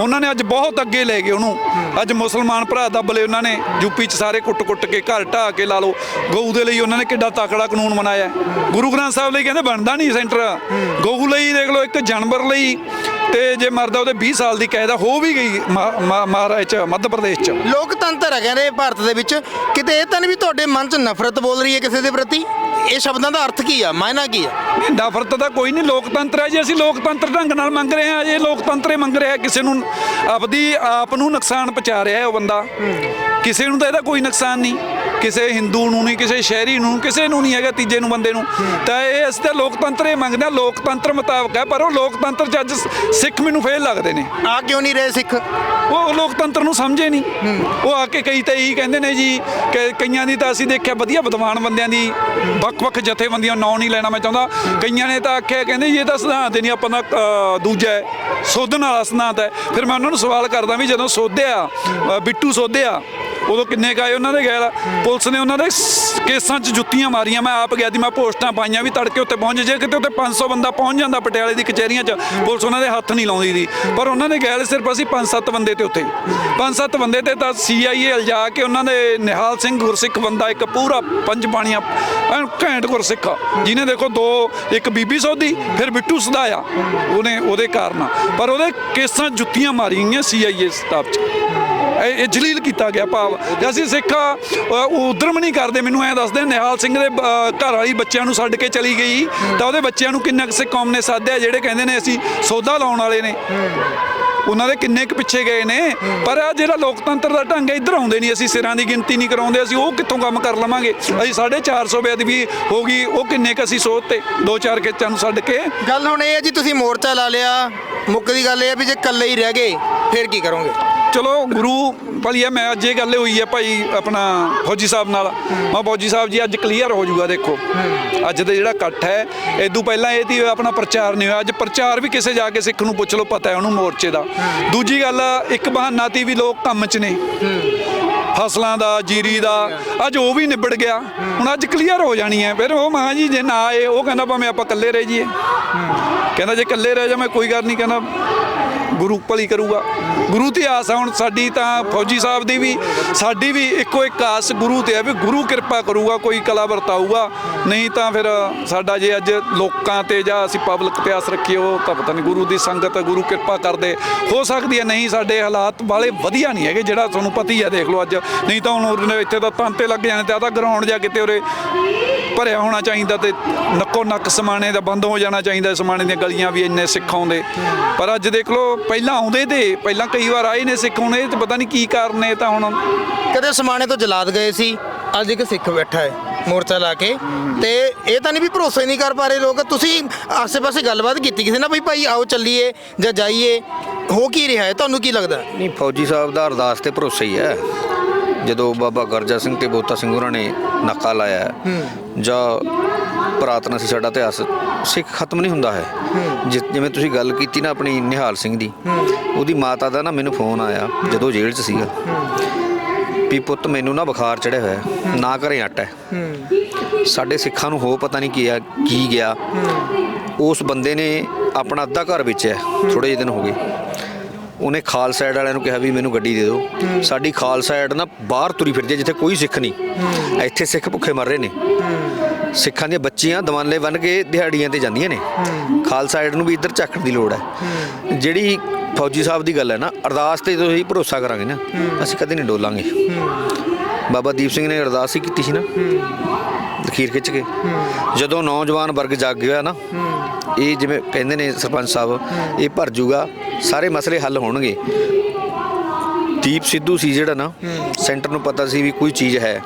ਉਹਨਾਂ ਨੇ ਅੱਜ ਬਹੁਤ ਅੱਗੇ ਲੈ ਗਏ ਉਹਨੂੰ। ਅੱਜ ਮੁਸਲਮਾਨ ਭਰਾ ਦੱਬਲੇ ਉਹਨਾਂ ਨੇ ਯੂਪੀ 'ਚ ਸਾਰੇ ਕੁੱਟ-ਕੁੱਟ ਕੇ ਘਰ ਢਾਹ ਕੇ ਲਾ ਲਓ। ਗਊ ਦੇ ਲਈ ਉਹਨਾਂ ਨੇ ਕਿੱਡਾ ਤਕੜਾ ਕਾਨੂੰਨ ਬਣਾਇਆ ਗੁਰੂ ਗ੍ਰੰਥ ਸਾਹਿਬ ਲਈ ਕਹਿੰਦੇ ਬਣਦਾ ਨਹੀਂ ਸੈਂਟਰ। ਗਊ ਲਈ ਦੇਖ ਲਓ, ਇੱਕ ਜਾਨਵਰ ਲਈ, ਤੇ ਜੇ ਮਰਦਾ ਉਹਦੇ 20 ਸਾਲ ਦੀ ਕੈਦ ਹੋ ਵੀ ਗਈ ਮਹਾ- ਮਹਾ- ਮਹਾਰਾਜ ਚ, ਮੱਧ ਪ੍ਰਦੇਸ਼ ਚ। ਲੋਕਤੰਤਰ ਹੈ ਕਹਿੰਦੇ, ਭਾਰਤ ਦੇ ਵਿੱਚ। ਕਿਤੇ ਇਹ ਤਾਂ ਨਹੀਂ ਵੀ ਤੁਹਾਡੇ ਮਨ 'ਚ ਨਫ਼ਰਤ ਬੋਲ ਰਹੀ ਹੈ ਕਿਸੇ ਦੇ ਪ੍ਰਤੀ? ਇਹ ਸ਼ਬਦਾਂ ਦਾ ਅਰਥ ਕੀ ਆ? ਮਾਇਨਾ ਕੀ ਆ? ਨਫ਼ਰਤ ਤਾਂ ਕੋਈ ਨਹੀਂ ਲੋਕਤੰਤਰ ਹੈ ਜੀ। ਅਸੀਂ ਲੋਕਤੰਤਰ ਢੰਗ ਨਾਲ ਮੰਗ ਰਹੇ ਹਾਂ ਇਹ ਲੋਕਤੰਤਰ ਹੀ ਮੰਗ ਰਿਹਾ ਕਿਸੇ ਨੂੰ ਆਪਦੀ ਆਪ ਨੂੰ ਨੁਕਸਾਨ ਪਹੁੰਚਾ ਰਿਹਾ ਹੈ ਉਹ ਬੰਦਾ। ਕਿਸੇ ਨੂੰ ਤਾਂ ਇਹਦਾ ਕੋਈ ਨੁਕਸਾਨ ਨਹੀਂ। ਕਿਸੇ ਹਿੰਦੂ ਨੂੰ ਨਹੀਂ ਕਿਸੇ ਸ਼ਹਿਰੀ ਨੂੰ ਕਿਸੇ ਨੂੰ ਨਹੀਂ ਹੈਗਾ ਤੀਜੇ ਨੂੰ ਬੰਦੇ ਨੂੰ। ਤਾਂ ਇਹ ਅਸੀਂ ਤਾਂ ਲੋਕਤੰਤਰ ਇਹ ਮੰਗਦੇ ਆ ਲੋਕਤੰਤਰ ਮੁਤਾਬਕ ਹੈ ਪਰ ਉਹ ਲੋਕਤੰਤਰ ਚ ਅੱਜ ਸਿੱਖ ਮੈਨੂੰ ਫੇਲ ਲੱਗਦੇ ਨੇ। ਆ ਕਿਉਂ ਨਹੀਂ ਰਹੇ ਸਿੱਖ? ਉਹ ਲੋਕਤੰਤਰ ਨੂੰ ਸਮਝੇ ਨਹੀਂ। ਉਹ ਆ ਕੇ ਕਈ ਤਾਂ ਇਹੀ ਕਹਿੰਦੇ ਨੇ ਜੀ ਕਿ ਕਈਆਂ ਦੀ ਤਾਂ ਅਸੀਂ ਦੇਖਿਆ ਵਧੀਆ ਵਿਦਵਾਨ ਬੰਦਿਆਂ ਦੀ ਵੱਖ-ਵੱਖ ਜਥੇਬੰਦੀਆਂ ਨਾਂ ਨਹੀਂ ਲੈਣਾ ਮੈਂ ਚਾਹੁੰਦਾ। ਕਈਆਂ ਨੇ ਤਾਂ ਆਖਿਆ, ਕਹਿੰਦੇ ਜੀ, ਇਹ ਤਾਂ ਸਿਧਾਂਤ ਨਹੀਂ, ਆਪਾਂ ਦਾ ਦੂਜਾ ਹੈ। ਸੋਧਣ ਵਾਲਾ ਸਿਧਾਂਤ ਹੈ। ਫਿਰ ਮੈਂ ਉਹਨਾਂ ਨੂੰ ਸਵਾਲ ਕਰਦਾ ਵੀ ਜਦੋਂ ਸੋਧਿਆ ਬਿੱਟੂ ਸੋਧਿਆ ਉਦੋਂ ਕਿੰਨੇ ਕਾਏ ਉਹਨਾਂ ਦੇ ਗੈਲ ਪੁਲਿਸ ਨੇ ਉਹਨਾਂ ਦੇ ਕੇਸਾਂ 'ਚ ਜੁੱਤੀਆਂ ਮਾਰੀਆਂ। ਮੈਂ ਆਪ ਗਿਆ ਦੀ, ਮੈਂ ਪੋਸਟਾਂ ਪਾਈਆਂ ਵੀ ਤੜਕੇ ਉੱਤੇ ਪਹੁੰਚ ਜੇ ਕਿਤੇ ਉੱਤੇ 500 ਬੰਦਾ ਪਹੁੰਚ ਜਾਂਦਾ ਪਟਿਆਲੇ ਦੀ ਕਚਹਿਰੀਆਂ 'ਚ, ਪੁਲਿਸ ਉਹਨਾਂ ਦੇ ਹੱਥ ਨਹੀਂ ਲਾਉਂਦੀ ਦੀ। ਪਰ ਉਹਨਾਂ ਦੇ ਗੈਲ ਸਿਰਫ ਅਸੀਂ 5-7 ਬੰਦੇ ਤੇ ਉੱਤੇ 5-7 ਬੰਦੇ ਤੇ ਤਾਂ ਸੀਆਈਏ ਇਲਜਾ ਕੇ ਉਹਨਾਂ ਦੇ ਨਿਹਾਲ ਸਿੰਘ ਗੁਰਸਿੱਖ ਬੰਦਾ ਇੱਕ ਪੂਰਾ ਪੰਜ ਬਾਣੀਆਂ ਘੈਂਟ ਗੁਰਸਿੱਖ ਜਿਹਨੇ ਦੇਖੋ ਦੋ, ਇੱਕ ਬੀਬੀ ਸੋਧੀ, ਫਿਰ ਬਿੱਟੂ ਸਦਾਇਆ। ਉਹਨੇ ਉਹਦੇ ਕਾਰਨ ਪਰ ਉਹਦੇ ਕੇਸਾਂ ਜੁੱਤੀਆਂ ਮਾਰੀਆਂ ਸੀਆਈਏ ਸਟਾਫ 'ਚ। ਇਹ ਜਲੀਲ ਕੀਤਾ ਗਿਆ ਭਾਵ। ਤੇ ਅਸੀਂ ਸਿੱਖ ਅ, ਨਹੀਂ ਕਰਦੇ ਮੈਨੂੰ ਐ ਦੱਸਦੇ ਨਿਹਾਲ ਸਿੰਘ ਦੇ ਘਰ ਵਾਲੀ ਬੱਚਿਆਂ ਨੂੰ ਛੱਡ ਕੇ ਚਲੀ ਗਈ। ਤਾਂ ਉਹਦੇ ਬੱਚਿਆਂ ਨੂੰ ਕਿੰਨਾ ਕਿਸੇ ਕੌਮ ਨੇ ਸਾਧਿਆ ਜਿਹੜੇ ਕਹਿੰਦੇ ਨੇ ਅਸੀਂ ਸੌਦਾ ਲਾਉਣ ਵਾਲੇ ਨੇ। ਉਹਨਾਂ ਦੇ ਕਿੰਨੇ ਕੁ ਪਿੱਛੇ ਗਏ ਨੇ। ਪਰ ਆ ਜਿਹੜਾ ਲੋਕਤੰਤਰ ਦਾ ਢੰਗ ਹੈ ਇੱਧਰ ਆਉਂਦੇ ਨਹੀਂ ਅਸੀਂ ਸਿਰਾਂ ਦੀ ਗਿਣਤੀ ਨਹੀਂ ਕਰਾਉਂਦੇ ਅਸੀਂ ਉਹ ਕਿੱਥੋਂ ਕੰਮ ਕਰ ਲਵਾਂਗੇ? ਅਸੀਂ 450 ਬੇਅਦਬੀ ਹੋ ਗਈ ਉਹ ਕਿੰਨੇ ਕੁ ਅਸੀਂ ਸੋਧ ਤੇ ਦੋ ਚਾਰ ਖੇਚਾਂ ਨੂੰ ਛੱਡ ਕੇ। ਗੱਲ ਹੁਣ ਇਹ ਹੈ ਜੀ ਤੁਸੀਂ ਮੋਰਚਾ ਲਾ ਲਿਆ। ਮੁੱਕ ਦੀ ਗੱਲ ਇਹ ਹੈ ਵੀ ਜੇ ਇਕੱਲੇ ਹੀ ਰਹਿ ਗਏ ਫਿਰ ਕੀ ਕਰੋਗੇ? ਚਲੋ ਗੁਰੂ ਭਲੀਆ ਮੈਂ ਅੱਜ ਇਹ ਗੱਲ ਹੋਈ ਹੈ ਭਾਈ ਆਪਣਾ ਫੌਜੀ ਸਾਹਿਬ ਨਾਲ। ਮੈਂ ਫੌਜੀ ਸਾਹਿਬ ਜੀ ਅੱਜ ਕਲੀਅਰ ਹੋ ਜਾਊਗਾ, ਦੇਖੋ। ਅੱਜ ਦਾ ਜਿਹੜਾ ਇਕੱਠ ਹੈ ਇਦੋਂ ਪਹਿਲਾਂ ਇਹ ਤੀ ਆਪਣਾ ਪ੍ਰਚਾਰ ਨਹੀਂ ਹੋਇਆ। ਅੱਜ ਪ੍ਰਚਾਰ ਵੀ ਕਿਸੇ ਜਾ ਕੇ ਸਿੱਖ ਨੂੰ ਪੁੱਛ ਲਓ, ਪਤਾ ਹੈ ਉਹਨੂੰ ਮੋਰਚੇ ਦਾ। ਦੂਜੀ ਗੱਲ, ਇੱਕ ਬਹਾਨਾ ਤੀ ਵੀ ਲੋਕ ਕੰਮ 'ਚ ਨੇ। ਫਸਲਾਂ ਦਾ, ਜੀਰੀ ਦਾ, ਅੱਜ ਉਹ ਵੀ ਨਿਬੜ ਗਿਆ। ਹੁਣ ਅੱਜ ਕਲੀਅਰ ਹੋ ਜਾਣੀ ਹੈ। ਫਿਰ ਉਹ ਮਾਂ ਜੀ ਜੇ ਨਾ ਆਏ, ਉਹ ਕਹਿੰਦਾ ਭਾਵੇਂ ਆਪਾਂ ਇਕੱਲੇ ਰਹਿ ਜਾਈਏ। ਕਹਿੰਦਾ ਜੇ ਇਕੱਲੇ ਰਹਿ ਜਾ ਮੈਂ ਕੋਈ ਗੱਲ ਨਹੀਂ, ਕਹਿੰਦਾ ਗੁਰੂ ਭਲੀ ਕਰੂਗਾ। ਗੁਰੂ ਤੇ ਆਸ ਆ, ਹੁਣ ਸਾਡੀ ਤਾਂ ਫੌਜੀ ਸਾਹਿਬ ਦੀ ਵੀ, ਸਾਡੀ ਵੀ ਇੱਕੋ ਇੱਕ ਆਸ ਗੁਰੂ ਤੇ ਆ ਵੀ ਗੁਰੂ ਕਿਰਪਾ ਕਰੂਗਾ, ਕੋਈ ਕਲਾ ਵਰਤਾਊਗਾ। ਨਹੀਂ ਤਾਂ ਫਿਰ ਸਾਡਾ ਜੇ ਅੱਜ ਲੋਕਾਂ ਤੇ ਜਾਂ ਅਸੀਂ ਪਬਲਿਕ ਤੇ ਆਸ ਰੱਖੀਏ, ਉਹ ਤਾਂ ਪਤਾ ਨਹੀਂ ਗੁਰੂ ਦੀ ਸੰਗਤ, ਗੁਰੂ ਕਿਰਪਾ ਕਰਦੇ। ਹੋ ਸਕਦੀ ਹੈ ਨਹੀਂ ਸਾਡੇ ਹਾਲਾਤ ਵਾਲੇ ਵਧੀਆ ਨਹੀਂ ਹੈਗੇ, ਜਿਹੜਾ ਤੁਹਾਨੂੰ ਪਤੀ ਹੀ ਹੈ ਦੇਖ ਲਓ ਅੱਜ। ਨਹੀਂ ਤਾਂ ਹੁਣ ਇੱਥੇ ਤਾਂ ਤਾਂਤੇ ਲੱਗ ਜਾਣੇ ਤੇ ਆ ਤਾਂ ਗਰਾਊਂਡ ਜਾ ਕਿਤੇ ਉਰੇ। ਭਰਿਆ ਹੋਣਾ ਚਾਹੀਦਾ ਤੇ ਨੱਕੋ ਨੱਕ ਸਮਾਣੇ ਦਾ ਬੰਦ ਹੋ ਜਾਣਾ ਚਾਹੀਦਾ ਸਮਾਣੇ ਦੀਆਂ ਗਲੀਆਂ ਵੀ ਇੰਨੇ ਸਿੱਖ ਆਉਂਦੇ। ਪਰ ਅੱਜ ਦੇਖ ਲਓ ਪਹਿਲਾਂ ਆਉਂਦੇ ਤੇ ਪਹਿਲਾਂ ਕਈ ਵਾਰ ਆਏ ਨੇ ਸਿੱਖ ਹੁਣ ਇਹ ਤੇ ਪਤਾ ਨਹੀਂ ਕੀ ਕਾਰਨ ਨੇ ਤਾਂ ਹੁਣ। ਕਦੇ ਸਮਾਣੇ ਤੋਂ ਜਲਾਦ ਗਏ ਸੀ ਅੱਜ ਇੱਕ ਸਿੱਖ ਬੈਠਾ ਹੈ ਮੋਰਚਾ ਲਾ ਕੇ। ਤੇ ਇਹ ਤਾਂ ਨਹੀਂ ਵੀ ਭਰੋਸਾ ਹੀ ਨਹੀਂ ਕਰ ਪਾ ਰਹੇ ਲੋਕ। ਤੁਸੀਂ ਆਸੇ-ਪਾਸੇ ਗੱਲਬਾਤ ਕੀਤੀ ਕਿਸੇ ਨਾਲ ਵੀ ਭਾਈ ਆਓ ਚੱਲੀਏ ਜਾਂ ਜਾਈਏ ਹੋ ਕੀ ਰਿਹਾ ਹੈ? ਤੁਹਾਨੂੰ ਕੀ ਲੱਗਦਾ? ਨਹੀਂ ਫੌਜੀ ਸਾਹਿਬ ਦਾ ਅਰਦਾਸ ਤੇ ਭਰੋਸਾ ਹੀ ਹੈ। ਜਦੋਂ ਬਾਬਾ ਗਰਜਾ ਸਿੰਘ ਤੇ ਬੋਤਾ ਸਿੰਘ ਉਹਨਾਂ ਨੇ ਨਾਕਾ ਲਾਇਆ ਜਾਂ ਪ੍ਰਾਰਥਨਾ ਸੀ ਸਾਡਾ ਇਤਿਹਾਸ ਸਿੱਖ ਖਤਮ ਨਹੀਂ ਹੁੰਦਾ ਹੈ। ਜਿਵੇਂ ਤੁਸੀਂ ਗੱਲ ਕੀਤੀ ਨਾ ਆਪਣੀ ਨਿਹਾਲ ਸਿੰਘ ਦੀ ਉਹਦੀ ਮਾਤਾ ਦਾ ਨਾ ਮੈਨੂੰ ਫੋਨ ਆਇਆ ਜਦੋਂ ਜੇਲ੍ਹ 'ਚ ਸੀਗਾ। ਵੀ ਪੁੱਤ ਮੈਨੂੰ ਨਾ ਬੁਖਾਰ ਚੜਿਆ ਹੋਇਆ ਨਾ ਘਰੇ ਆਟਾ ਹੈ। ਸਾਡੇ ਸਿੱਖਾਂ ਨੂੰ ਹੋ ਪਤਾ ਨਹੀਂ ਕੀ ਆ ਕੀ ਗਿਆ। ਉਸ ਬੰਦੇ ਨੇ ਆਪਣਾ ਅੱਧਾ ਘਰ ਵੇਚਿਆ ਥੋੜੇ ਜਿਹੇ ਦਿਨ ਹੋ ਗਏ। ਉਹਨੇ ਖਾਲਸਾ ਐਡ ਵਾਲਿਆਂ ਨੂੰ ਕਿਹਾ ਵੀ ਮੈਨੂੰ ਗੱਡੀ ਦੇ ਦਿਓ। ਸਾਡੀ ਖਾਲਸਾ ਐਡ ਨਾ ਬਾਹਰ ਤੁਰੀ ਫਿਰਦੀ ਹੈ ਜਿੱਥੇ ਕੋਈ ਸਿੱਖ ਨਹੀਂ। ਇੱਥੇ ਸਿੱਖ ਭੁੱਖੇ ਮਰ ਰਹੇ ਨੇ। ਸਿੱਖਾਂ ਦੀਆਂ ਬੱਚੀਆਂ ਦਵਾਲੇ ਬਨ ਕੇ ਦਿਹਾੜੀਆਂ ਤੇ ਜਾਂਦੀਆਂ ਨੇ। ਖਾਲਸਾ ਐਡ ਨੂੰ ਵੀ ਇੱਧਰ ਚੱਕਣ ਦੀ ਲੋੜ ਹੈ। ਜਿਹੜੀ ਫੌਜੀ ਸਾਹਿਬ ਦੀ ਗੱਲ ਹੈ ਨਾ ਅਰਦਾਸ ਤੇ ਤੁਸੀਂ ਭਰੋਸਾ ਕਰਾਂਗੇ ਨਾ ਅਸੀਂ ਕਦੇ ਨਹੀਂ ਡੋਲਾਂਗੇ। ਬਾਬਾ ਦੀਪ ਸਿੰਘ ਨੇ ਅਰਦਾਸ ਹੀ ਕੀਤੀ ਸੀ ਨਾ। ਲਖੀਰ ਖਿੱਚ ਕੇ। ਜਦੋਂ ਨੌਜਵਾਨ ਵਰਗ ਜਾਗ ਗਿਆ ਨਾ ਇਹ ਜਿਵੇਂ ਕਹਿੰਦੇ ਨੇ ਸਰਪੰਚ ਸਾਹਿਬ ਇਹ ਭਰ ਜੂਗਾ। ਸਾਰੇ ਮਸਲੇ ਹੱਲ ਹੋਣਗੇ। ਦੀਪ ਸਿੱਧੂ ਸੀ ਜਿਹੜਾ ਨਾ ਸੈਂਟਰ ਨੂੰ ਪਤਾ ਸੀ ਵੀ ਕੋਈ ਚੀਜ਼ ਹੈ।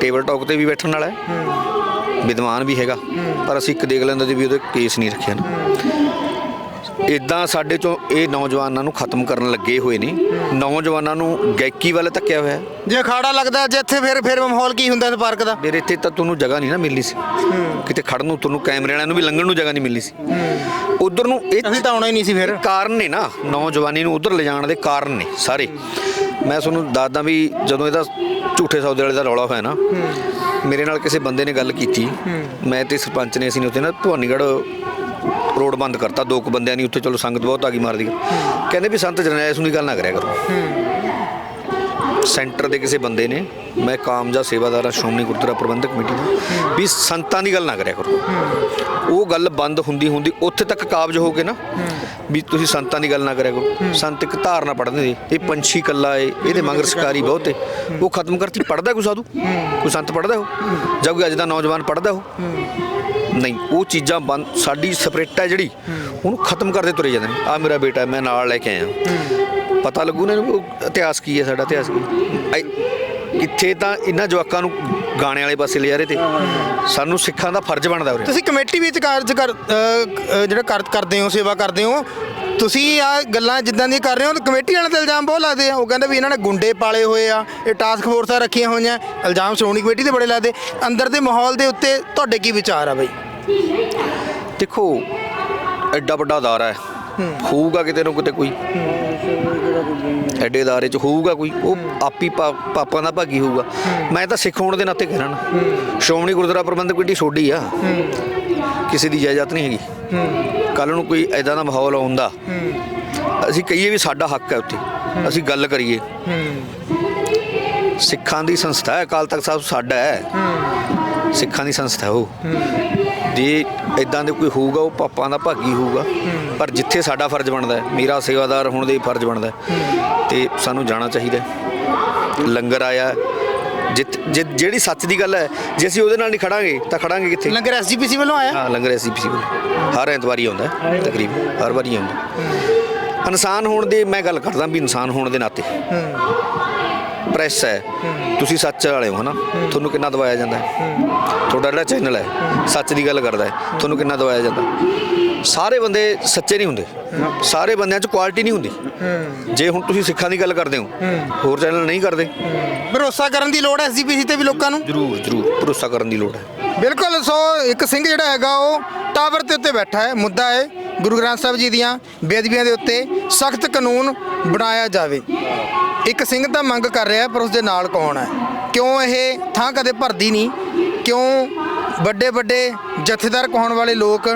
ਟੇਬਲ ਟਾਕ ਤੇ ਵੀ ਬੈਠਣ ਵਾਲਾ ਹੈ। ਵਿਦਵਾਨ ਵੀ ਹੈਗਾ। ਪਰ ਅਸੀਂ ਇੱਕ ਦੇਖ ਲੈਂਦੇ ਸੀ ਵੀ ਉਹਦੇ ਕੇਸ ਨਹੀਂ ਰੱਖਿਆ ਨਾ ਇਦਾਂ ਸਾਡੇ ਚੋਂ ਇਹ ਨੌਜਵਾਨਾਂ ਨੂੰ ਖਤਮ ਕਰਨ ਲੱਗੇ ਹੋਏ ਨੇ। ਨੌਜਵਾਨਾਂ ਨੂੰ ਗਾਇਕੀ ਵੱਲ ਧੱਕਿਆ ਹੋਇਆ ਹੈ। ਜੇ ਅਖਾੜਾ ਲੱਗਦਾ ਜੇ ਇੱਥੇ ਫਿਰ ਫਿਰ ਮਾਹੌਲ ਕੀ ਹੁੰਦਾ ਇਸ ਪਾਰਕ ਦਾ? ਮੇਰੇ ਇੱਥੇ ਤਾਂ ਤੁਹਾਨੂੰ ਜਗ੍ਹਾ ਨਹੀਂ ਨਾ ਮਿਲਣੀ ਸੀ। ਕਿਤੇ ਖੜਨ ਨੂੰ ਤੁਹਾਨੂੰ ਕੈਮਰੇ ਵਾਲਿਆਂ ਨੂੰ ਵੀ ਲੰਘਣ ਨੂੰ ਜਗ੍ਹਾ ਨਹੀਂ ਮਿਲਣੀ ਸੀ। ਉਧਰ ਨੂੰ ਇਹ ਅਸੀਂ ਤਾਂ ਆਉਣਾ ਹੀ ਨਹੀਂ ਸੀ ਫਿਰ। ਕਾਰਨ ਨੇ ਨਾ ਨੌਜਵਾਨੀ ਨੂੰ ਉਧਰ ਲਿਜਾਣ ਦੇ ਕਾਰਨ ਨੇ ਸਾਰੇ। ਮੈਂ ਤੁਹਾਨੂੰ ਦੱਸਦਾ ਵੀ ਜਦੋਂ ਇਹਦਾ ਝੂਠੇ ਸੌਦੇ ਵਾਲੇ ਦਾ ਰੌਲਾ ਹੋਇਆ ਨਾ ਮੇਰੇ ਨਾਲ ਕਿਸੇ ਬੰਦੇ ਨੇ ਗੱਲ ਕੀਤੀ। ਮੈਂ ਤੇ ਸਰਪੰਚ ਨੇ ਅਸੀਂ ਨੇ ਉੱਥੇ ਨਾ ਭਵਾਨੀਗੜ੍ਹ ਰੋਡ ਬੰਦ ਕਰਤਾ, ਦੋ ਕੁ ਬੰਦਿਆਂ ਦੀ ਉੱਥੇ ਚਲੋ ਸੰਗਤ ਬਹੁਤ ਆ ਗਈ ਮਾਰਦੀ ਕਹਿੰਦੇ ਵੀ ਸੰਤ ਜਰਨੈਲ ਸੁਣੀ ਗੱਲ ਨਾ ਕਰਿਆ ਕਰੋ। ਸੈਂਟਰ ਦੇ ਕਿਸੇ ਬੰਦੇ ਨੇ, ਮੈਂ ਕਾਮਜਾ ਸੇਵਾਦਾਰ ਹਾਂ, ਸ਼੍ਰੋਮਣੀ ਗੁਰਦੁਆਰਾ ਪ੍ਰਬੰਧਕ ਕਮੇਟੀ ਦਾ, ਵੀ ਸੰਤਾਂ ਦੀ ਗੱਲ ਨਾ ਕਰਿਆ ਕਰੋ। ਉਹ ਗੱਲ ਬੰਦ ਹੁੰਦੀ ਹੁੰਦੀ ਉੱਥੇ ਤੱਕ ਕਾਬਜ ਹੋ ਕੇ ਨਾ, ਵੀ ਤੁਸੀਂ ਸੰਤਾਂ ਦੀ ਗੱਲ ਨਾ ਕਰਿਆ ਕਰੋ। ਸੰਤ ਇੱਕ ਧਾਰਨਾ ਪੜ੍ਹਦੇ ਨੇ, ਇਹ ਪੰਛੀ ਕੱਲਾ ਏ, ਇਹਦੇ ਮਗਰ ਸ਼ਿਕਾਰੀ ਬਹੁਤ ਏ। ਉਹ ਖਤਮ ਕਰਤੀ ਪੜਦਾ ਕੋਈ ਸਾਧੂ? ਕੋਈ ਸੰਤ ਪੜਦਾ ਹੋ ਜਾਂ ਕੋਈ ਅੱਜ ਦਾ ਨੌਜਵਾਨ ਪੜਦਾ ਹੋ ਨਹੀਂ, ਉਹ ਚੀਜ਼ਾਂ ਬੰਦ, ਸਾਡੀ ਸਪਰੇਟ ਹੈ ਜਿਹੜੀ, ਉਹਨੂੰ ਖਤਮ ਕਰਦੇ ਤੁਰੇ ਜਾਂਦੇ ਨੇ। ਆ ਮੇਰਾ ਬੇਟਾ ਮੈਂ ਨਾਲ ਲੈ ਕੇ ਆਇਆ। ਪਤਾ ਲੱਗੂ ਨਾ ਇਹਨੂੰ ਇਤਿਹਾਸ ਕੀ ਹੈ, ਸਾਡਾ ਇਤਿਹਾਸ ਕੀ ਇੱਥੇ ਤਾਂ ਇਹਨਾਂ ਜਵਾਕਾਂ ਨੂੰ ਗਾਣੇ ਵਾਲੇ ਪਾਸੇ ਲਿਆ ਰਹੇ ਤੇ ਸਾਨੂੰ ਸਿੱਖਾਂ ਦਾ ਫਰਜ਼ ਬਣਦਾ ਉਰੇ। ਤੁਸੀਂ ਕਮੇਟੀ ਵਿੱਚ ਕਾਰਜ ਕਰ ਜਿਹੜਾ ਕਰਦੇ ਹੋ, ਸੇਵਾ ਕਰਦੇ ਹੋ ਤੁਸੀਂ ਆ ਗੱਲਾਂ ਜਿੱਦਾਂ ਦੀਆਂ ਕਰ ਰਹੇ ਹੋ ਤਾਂ ਕਮੇਟੀ ਵਾਲਿਆਂ ਤੇ ਇਲਜ਼ਾਮ ਬਹੁਤ ਲਾਦੇ ਆ। ਉਹ ਕਹਿੰਦੇ ਵੀ ਇਹਨਾਂ ਨੇ ਗੁੰਡੇ ਪਾਲੇ ਹੋਏ ਆ ਇਹ ਟਾਸਕ ਫੋਰਸਾਂ ਰੱਖੀਆਂ ਹੋਈਆਂ ਇਲਜ਼ਾਮ ਸ਼੍ਰੋਮਣੀ ਕਮੇਟੀ ਤੇ ਬੜੇ ਲਾਦੇ ਅੰਦਰ ਦੇ ਮਾਹੌਲ ਦੇ ਉੱਤੇ ਤੁਹਾਡੇ ਕੀ ਵਿਚਾਰ ਆ ਬਈ? ਦੇਖੋ ਐਡਾ ਵੱਡਾ ਅਦਾਰਾ ਹੈ। ਹੋਊਗਾ ਕਿਤੇ ਨਾ ਕਿਤੇ ਕੋਈ। ਐਡੇ ਅਦਾਰੇ 'ਚ ਹੋਊਗਾ ਕੋਈ। ਉਹ ਆਪੀ ਪਾਪਾਂ ਦਾ ਭਾਗੀ ਹੋਊਗਾ। ਮੈਂ ਤਾਂ ਸਿੱਖ ਹੋਣ ਦੇ ਨਾਤੇ ਕਹਿਣਾ ਸ਼੍ਰੋਮਣੀ ਗੁਰਦੁਆਰਾ ਪ੍ਰਬੰਧਕ ਕਮੇਟੀ ਛੋਡੀ ਆ। ਕਿਸੇ ਦੀ ਜਾਇਦਾਦ ਨਹੀਂ ਹੈਗੀ। ਕੱਲ ਨੂੰ ਕੋਈ ਐਦਾਂ ਦਾ ਮਾਹੌਲ ਆਉਂਦਾ ਅਸੀਂ ਕਹੀਏ ਵੀ ਸਾਡਾ ਹੱਕ ਹੈ ਉੱਥੇ। ਅਸੀਂ ਗੱਲ ਕਰੀਏ। ਸਿੱਖਾਂ ਦੀ ਸੰਸਥਾ ਹੈ ਅਕਾਲ ਤਖਤ ਸਾਹਿਬ ਸਾਡਾ ਹੈ। ਸਿੱਖਾਂ ਦੀ ਸੰਸਥਾ ਉਹ। ਜੇ ਇਦਾਂ ਦੇ ਕੋਈ ਹੋਊਗਾ ਉਹ ਪਾਪਾਂ ਦਾ ਭਾਗੀ ਹੋਊਗਾ। ਪਰ ਜਿੱਥੇ ਸਾਡਾ ਫਰਜ਼ ਬਣਦਾ ਹੈ ਮੇਰਾ ਸੇਵਾਦਾਰ ਹੋਣ ਦੇ ਫਰਜ਼ ਬਣਦਾ ਤੇ ਸਾਨੂੰ ਜਾਣਾ ਚਾਹੀਦਾ। ਲੰਗਰ ਆਇਆ ਜਿਹੜੀ ਸੱਚ ਦੀ ਗੱਲ ਹੈ ਜੇ ਅਸੀਂ ਉਹਦੇ ਨਾਲ ਨਹੀਂ ਖੜਾਂਗੇ ਤਾਂ ਖੜਾਂਗੇ ਕਿੱਥੇ? ਲੰਗਰ ਐਸਜੀਪੀਸੀ ਵੱਲੋਂ ਆਇਆ? ਹਾਂ ਲੰਗਰ ਐਸਜੀਪੀਸੀ ਕੋਲ ਹਰ ਐਤਵਾਰੀ ਆਉਂਦਾ ਤਕਰੀਬਨ ਹਰ ਵਾਰੀ ਆਉਂਦਾ ਇਨਸਾਨ ਹੋਣ ਦੀ ਮੈਂ ਗੱਲ ਕਰਦਾ ਵੀ ਇਨਸਾਨ ਹੋਣ ਦੇ ਨਾਤੇ। ਪ੍ਰੈਸ ਹੈ। ਤੁਸੀਂ ਸੱਚ ਵਾਲੇ ਹੋ ਹਨਾ? ਤੁਹਾਨੂੰ ਕਿੰਨਾ ਦਵਾਇਆ ਜਾਂਦਾ ਹੈ? ਤੁਹਾਡਾ ਜਿਹੜਾ ਚੈਨਲ ਹੈ ਸੱਚ ਦੀ ਗੱਲ ਕਰਦਾ ਹੈ ਤੁਹਾਨੂੰ ਕਿੰਨਾ ਦਵਾਇਆ ਜਾਂਦਾ ਸਾਰੇ ਬੰਦੇ ਸੱਚੇ ਨਹੀਂ ਹੁੰਦੇ। ਸਾਰੇ ਬੰਦਿਆਂ 'ਚ ਕੁਆਲਿਟੀ ਨਹੀਂ ਹੁੰਦੀ। ਜੇ ਹੁਣ ਤੁਸੀਂ ਸਿੱਖਾਂ ਦੀ ਗੱਲ ਕਰਦੇ ਹੋ ਹੋਰ ਚੈਨਲ ਨਹੀਂ ਕਰਦੇ। ਭਰੋਸਾ ਕਰਨ ਦੀ ਲੋੜ ਹੈ ਐਸਜੀਪੀਸੀ ਤੇ ਵੀ ਲੋਕਾਂ ਨੂੰ? ਜਰੂਰ ਜਰੂਰ ਭਰੋਸਾ ਕਰਨ ਦੀ ਲੋੜ ਹੈ। ਬਿਲਕੁਲ ਸੋ ਇੱਕ ਸਿੰਘ ਜਿਹੜਾ ਹੈਗਾ ਉਹ ਟਾਵਰ ਦੇ ਉੱਤੇ ਬੈਠਾ ਹੈ। ਮੁੱਦਾ ਹੈ ਗੁਰੂ ਗ੍ਰੰਥ ਸਾਹਿਬ ਜੀ ਦੀਆਂ ਬੇਅਦਬੀਆਂ ਦੇ ਉੱਤੇ ਸਖਤ ਕਾਨੂੰਨ ਬਣਾਇਆ ਜਾਵੇ। ਇੱਕ ਸਿੰਘ ਤਾਂ ਮੰਗ ਕਰ ਰਿਹਾ ਪਰ ਉਸ ਦੇ ਨਾਲ ਕੌਣ ਹੈ? ਕਿਉਂ ਇਹ ਥਾਂ ਕਦੇ ਭਰਦੀ ਨਹੀਂ? ਕਿਉਂ ਵੱਡੇ ਵੱਡੇ ਜਥੇਦਾਰ ਕਹਾਉਣ ਵਾਲੇ ਲੋਕ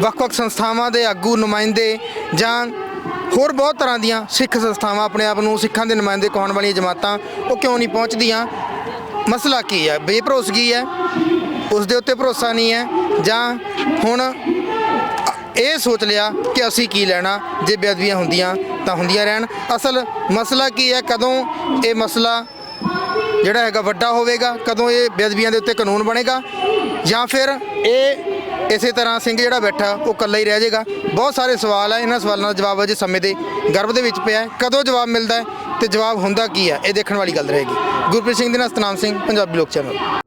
ਵੱਖ-ਵੱਖ ਸੰਸਥਾਵਾਂ ਦੇ ਆਗੂ, ਨੁਮਾਇੰਦੇ ਜਾਂ ਹੋਰ ਬਹੁਤ ਤਰ੍ਹਾਂ ਦੀਆਂ ਸਿੱਖ ਸੰਸਥਾਵਾਂ ਆਪਣੇ ਆਪ ਨੂੰ ਸਿੱਖਾਂ ਦੇ ਨੁਮਾਇੰਦੇ ਕਹਾਉਣ ਵਾਲੀਆਂ ਜਮਾਤਾਂ, ਉਹ ਕਿਉਂ ਨਹੀਂ ਪਹੁੰਚਦੀਆਂ? ਮਸਲਾ ਕੀ ਹੈ? ਬੇਭਰੋਸਗੀ ਹੈ? ਉਸ ਦੇ ਉੱਤੇ ਭਰੋਸਾ ਨਹੀਂ ਹੈ? ਜਾਂ ਹੁਣ ਇਹ ਸੋਚ ਲਿਆ ਕਿ ਅਸੀਂ ਕੀ ਲੈਣਾ ਜੇ ਬੇਅਦਬੀਆਂ ਹੁੰਦੀਆਂ? ਤਾਂ ਹੁੰਦੀਆਂ ਰਹਿਣ। ਅਸਲ ਮਸਲਾ ਕੀ ਹੈ? ਕਦੋਂ ਇਹ ਮਸਲਾ ਜਿਹੜਾ ਹੈਗਾ ਵੱਡਾ ਹੋਵੇਗਾ? ਕਦੋਂ ਇਹ ਬੇਅਦਬੀਆਂ ਦੇ ਉੱਤੇ ਕਾਨੂੰਨ ਬਣੇਗਾ? ਜਾਂ ਫਿਰ ਇਹ ਇਸੇ ਤਰ੍ਹਾਂ ਸਿੰਘ ਜਿਹੜਾ ਬੈਠਾ, ਉਹ ਇਕੱਲਾ ਹੀ ਰਹਿ ਜਾਏਗਾ? ਬਹੁਤ ਸਾਰੇ ਸਵਾਲ ਹੈ ਇਹਨਾਂ ਸਵਾਲਾਂ ਦਾ ਜਵਾਬ ਅਜੇ ਸਮੇਂ ਦੇ ਗਰਭ ਦੇ ਵਿੱਚ ਪਿਆ ਕਦੋਂ ਜਵਾਬ ਮਿਲਦਾ ਹੈ? ਤੇ ਜਵਾਬ ਹੁੰਦਾ ਕੀ ਹੈ? ਇਹ ਦੇਖਣ ਵਾਲੀ ਗੱਲ ਰਹੇਗੀ। ਗੁਰਪ੍ਰੀਤ ਸਿੰਘ ਦੇ ਨਾਲ ਸਤਨਾਮ ਸਿੰਘ, ਪੰਜਾਬੀ ਲੋਕ ਚੈਨਲ।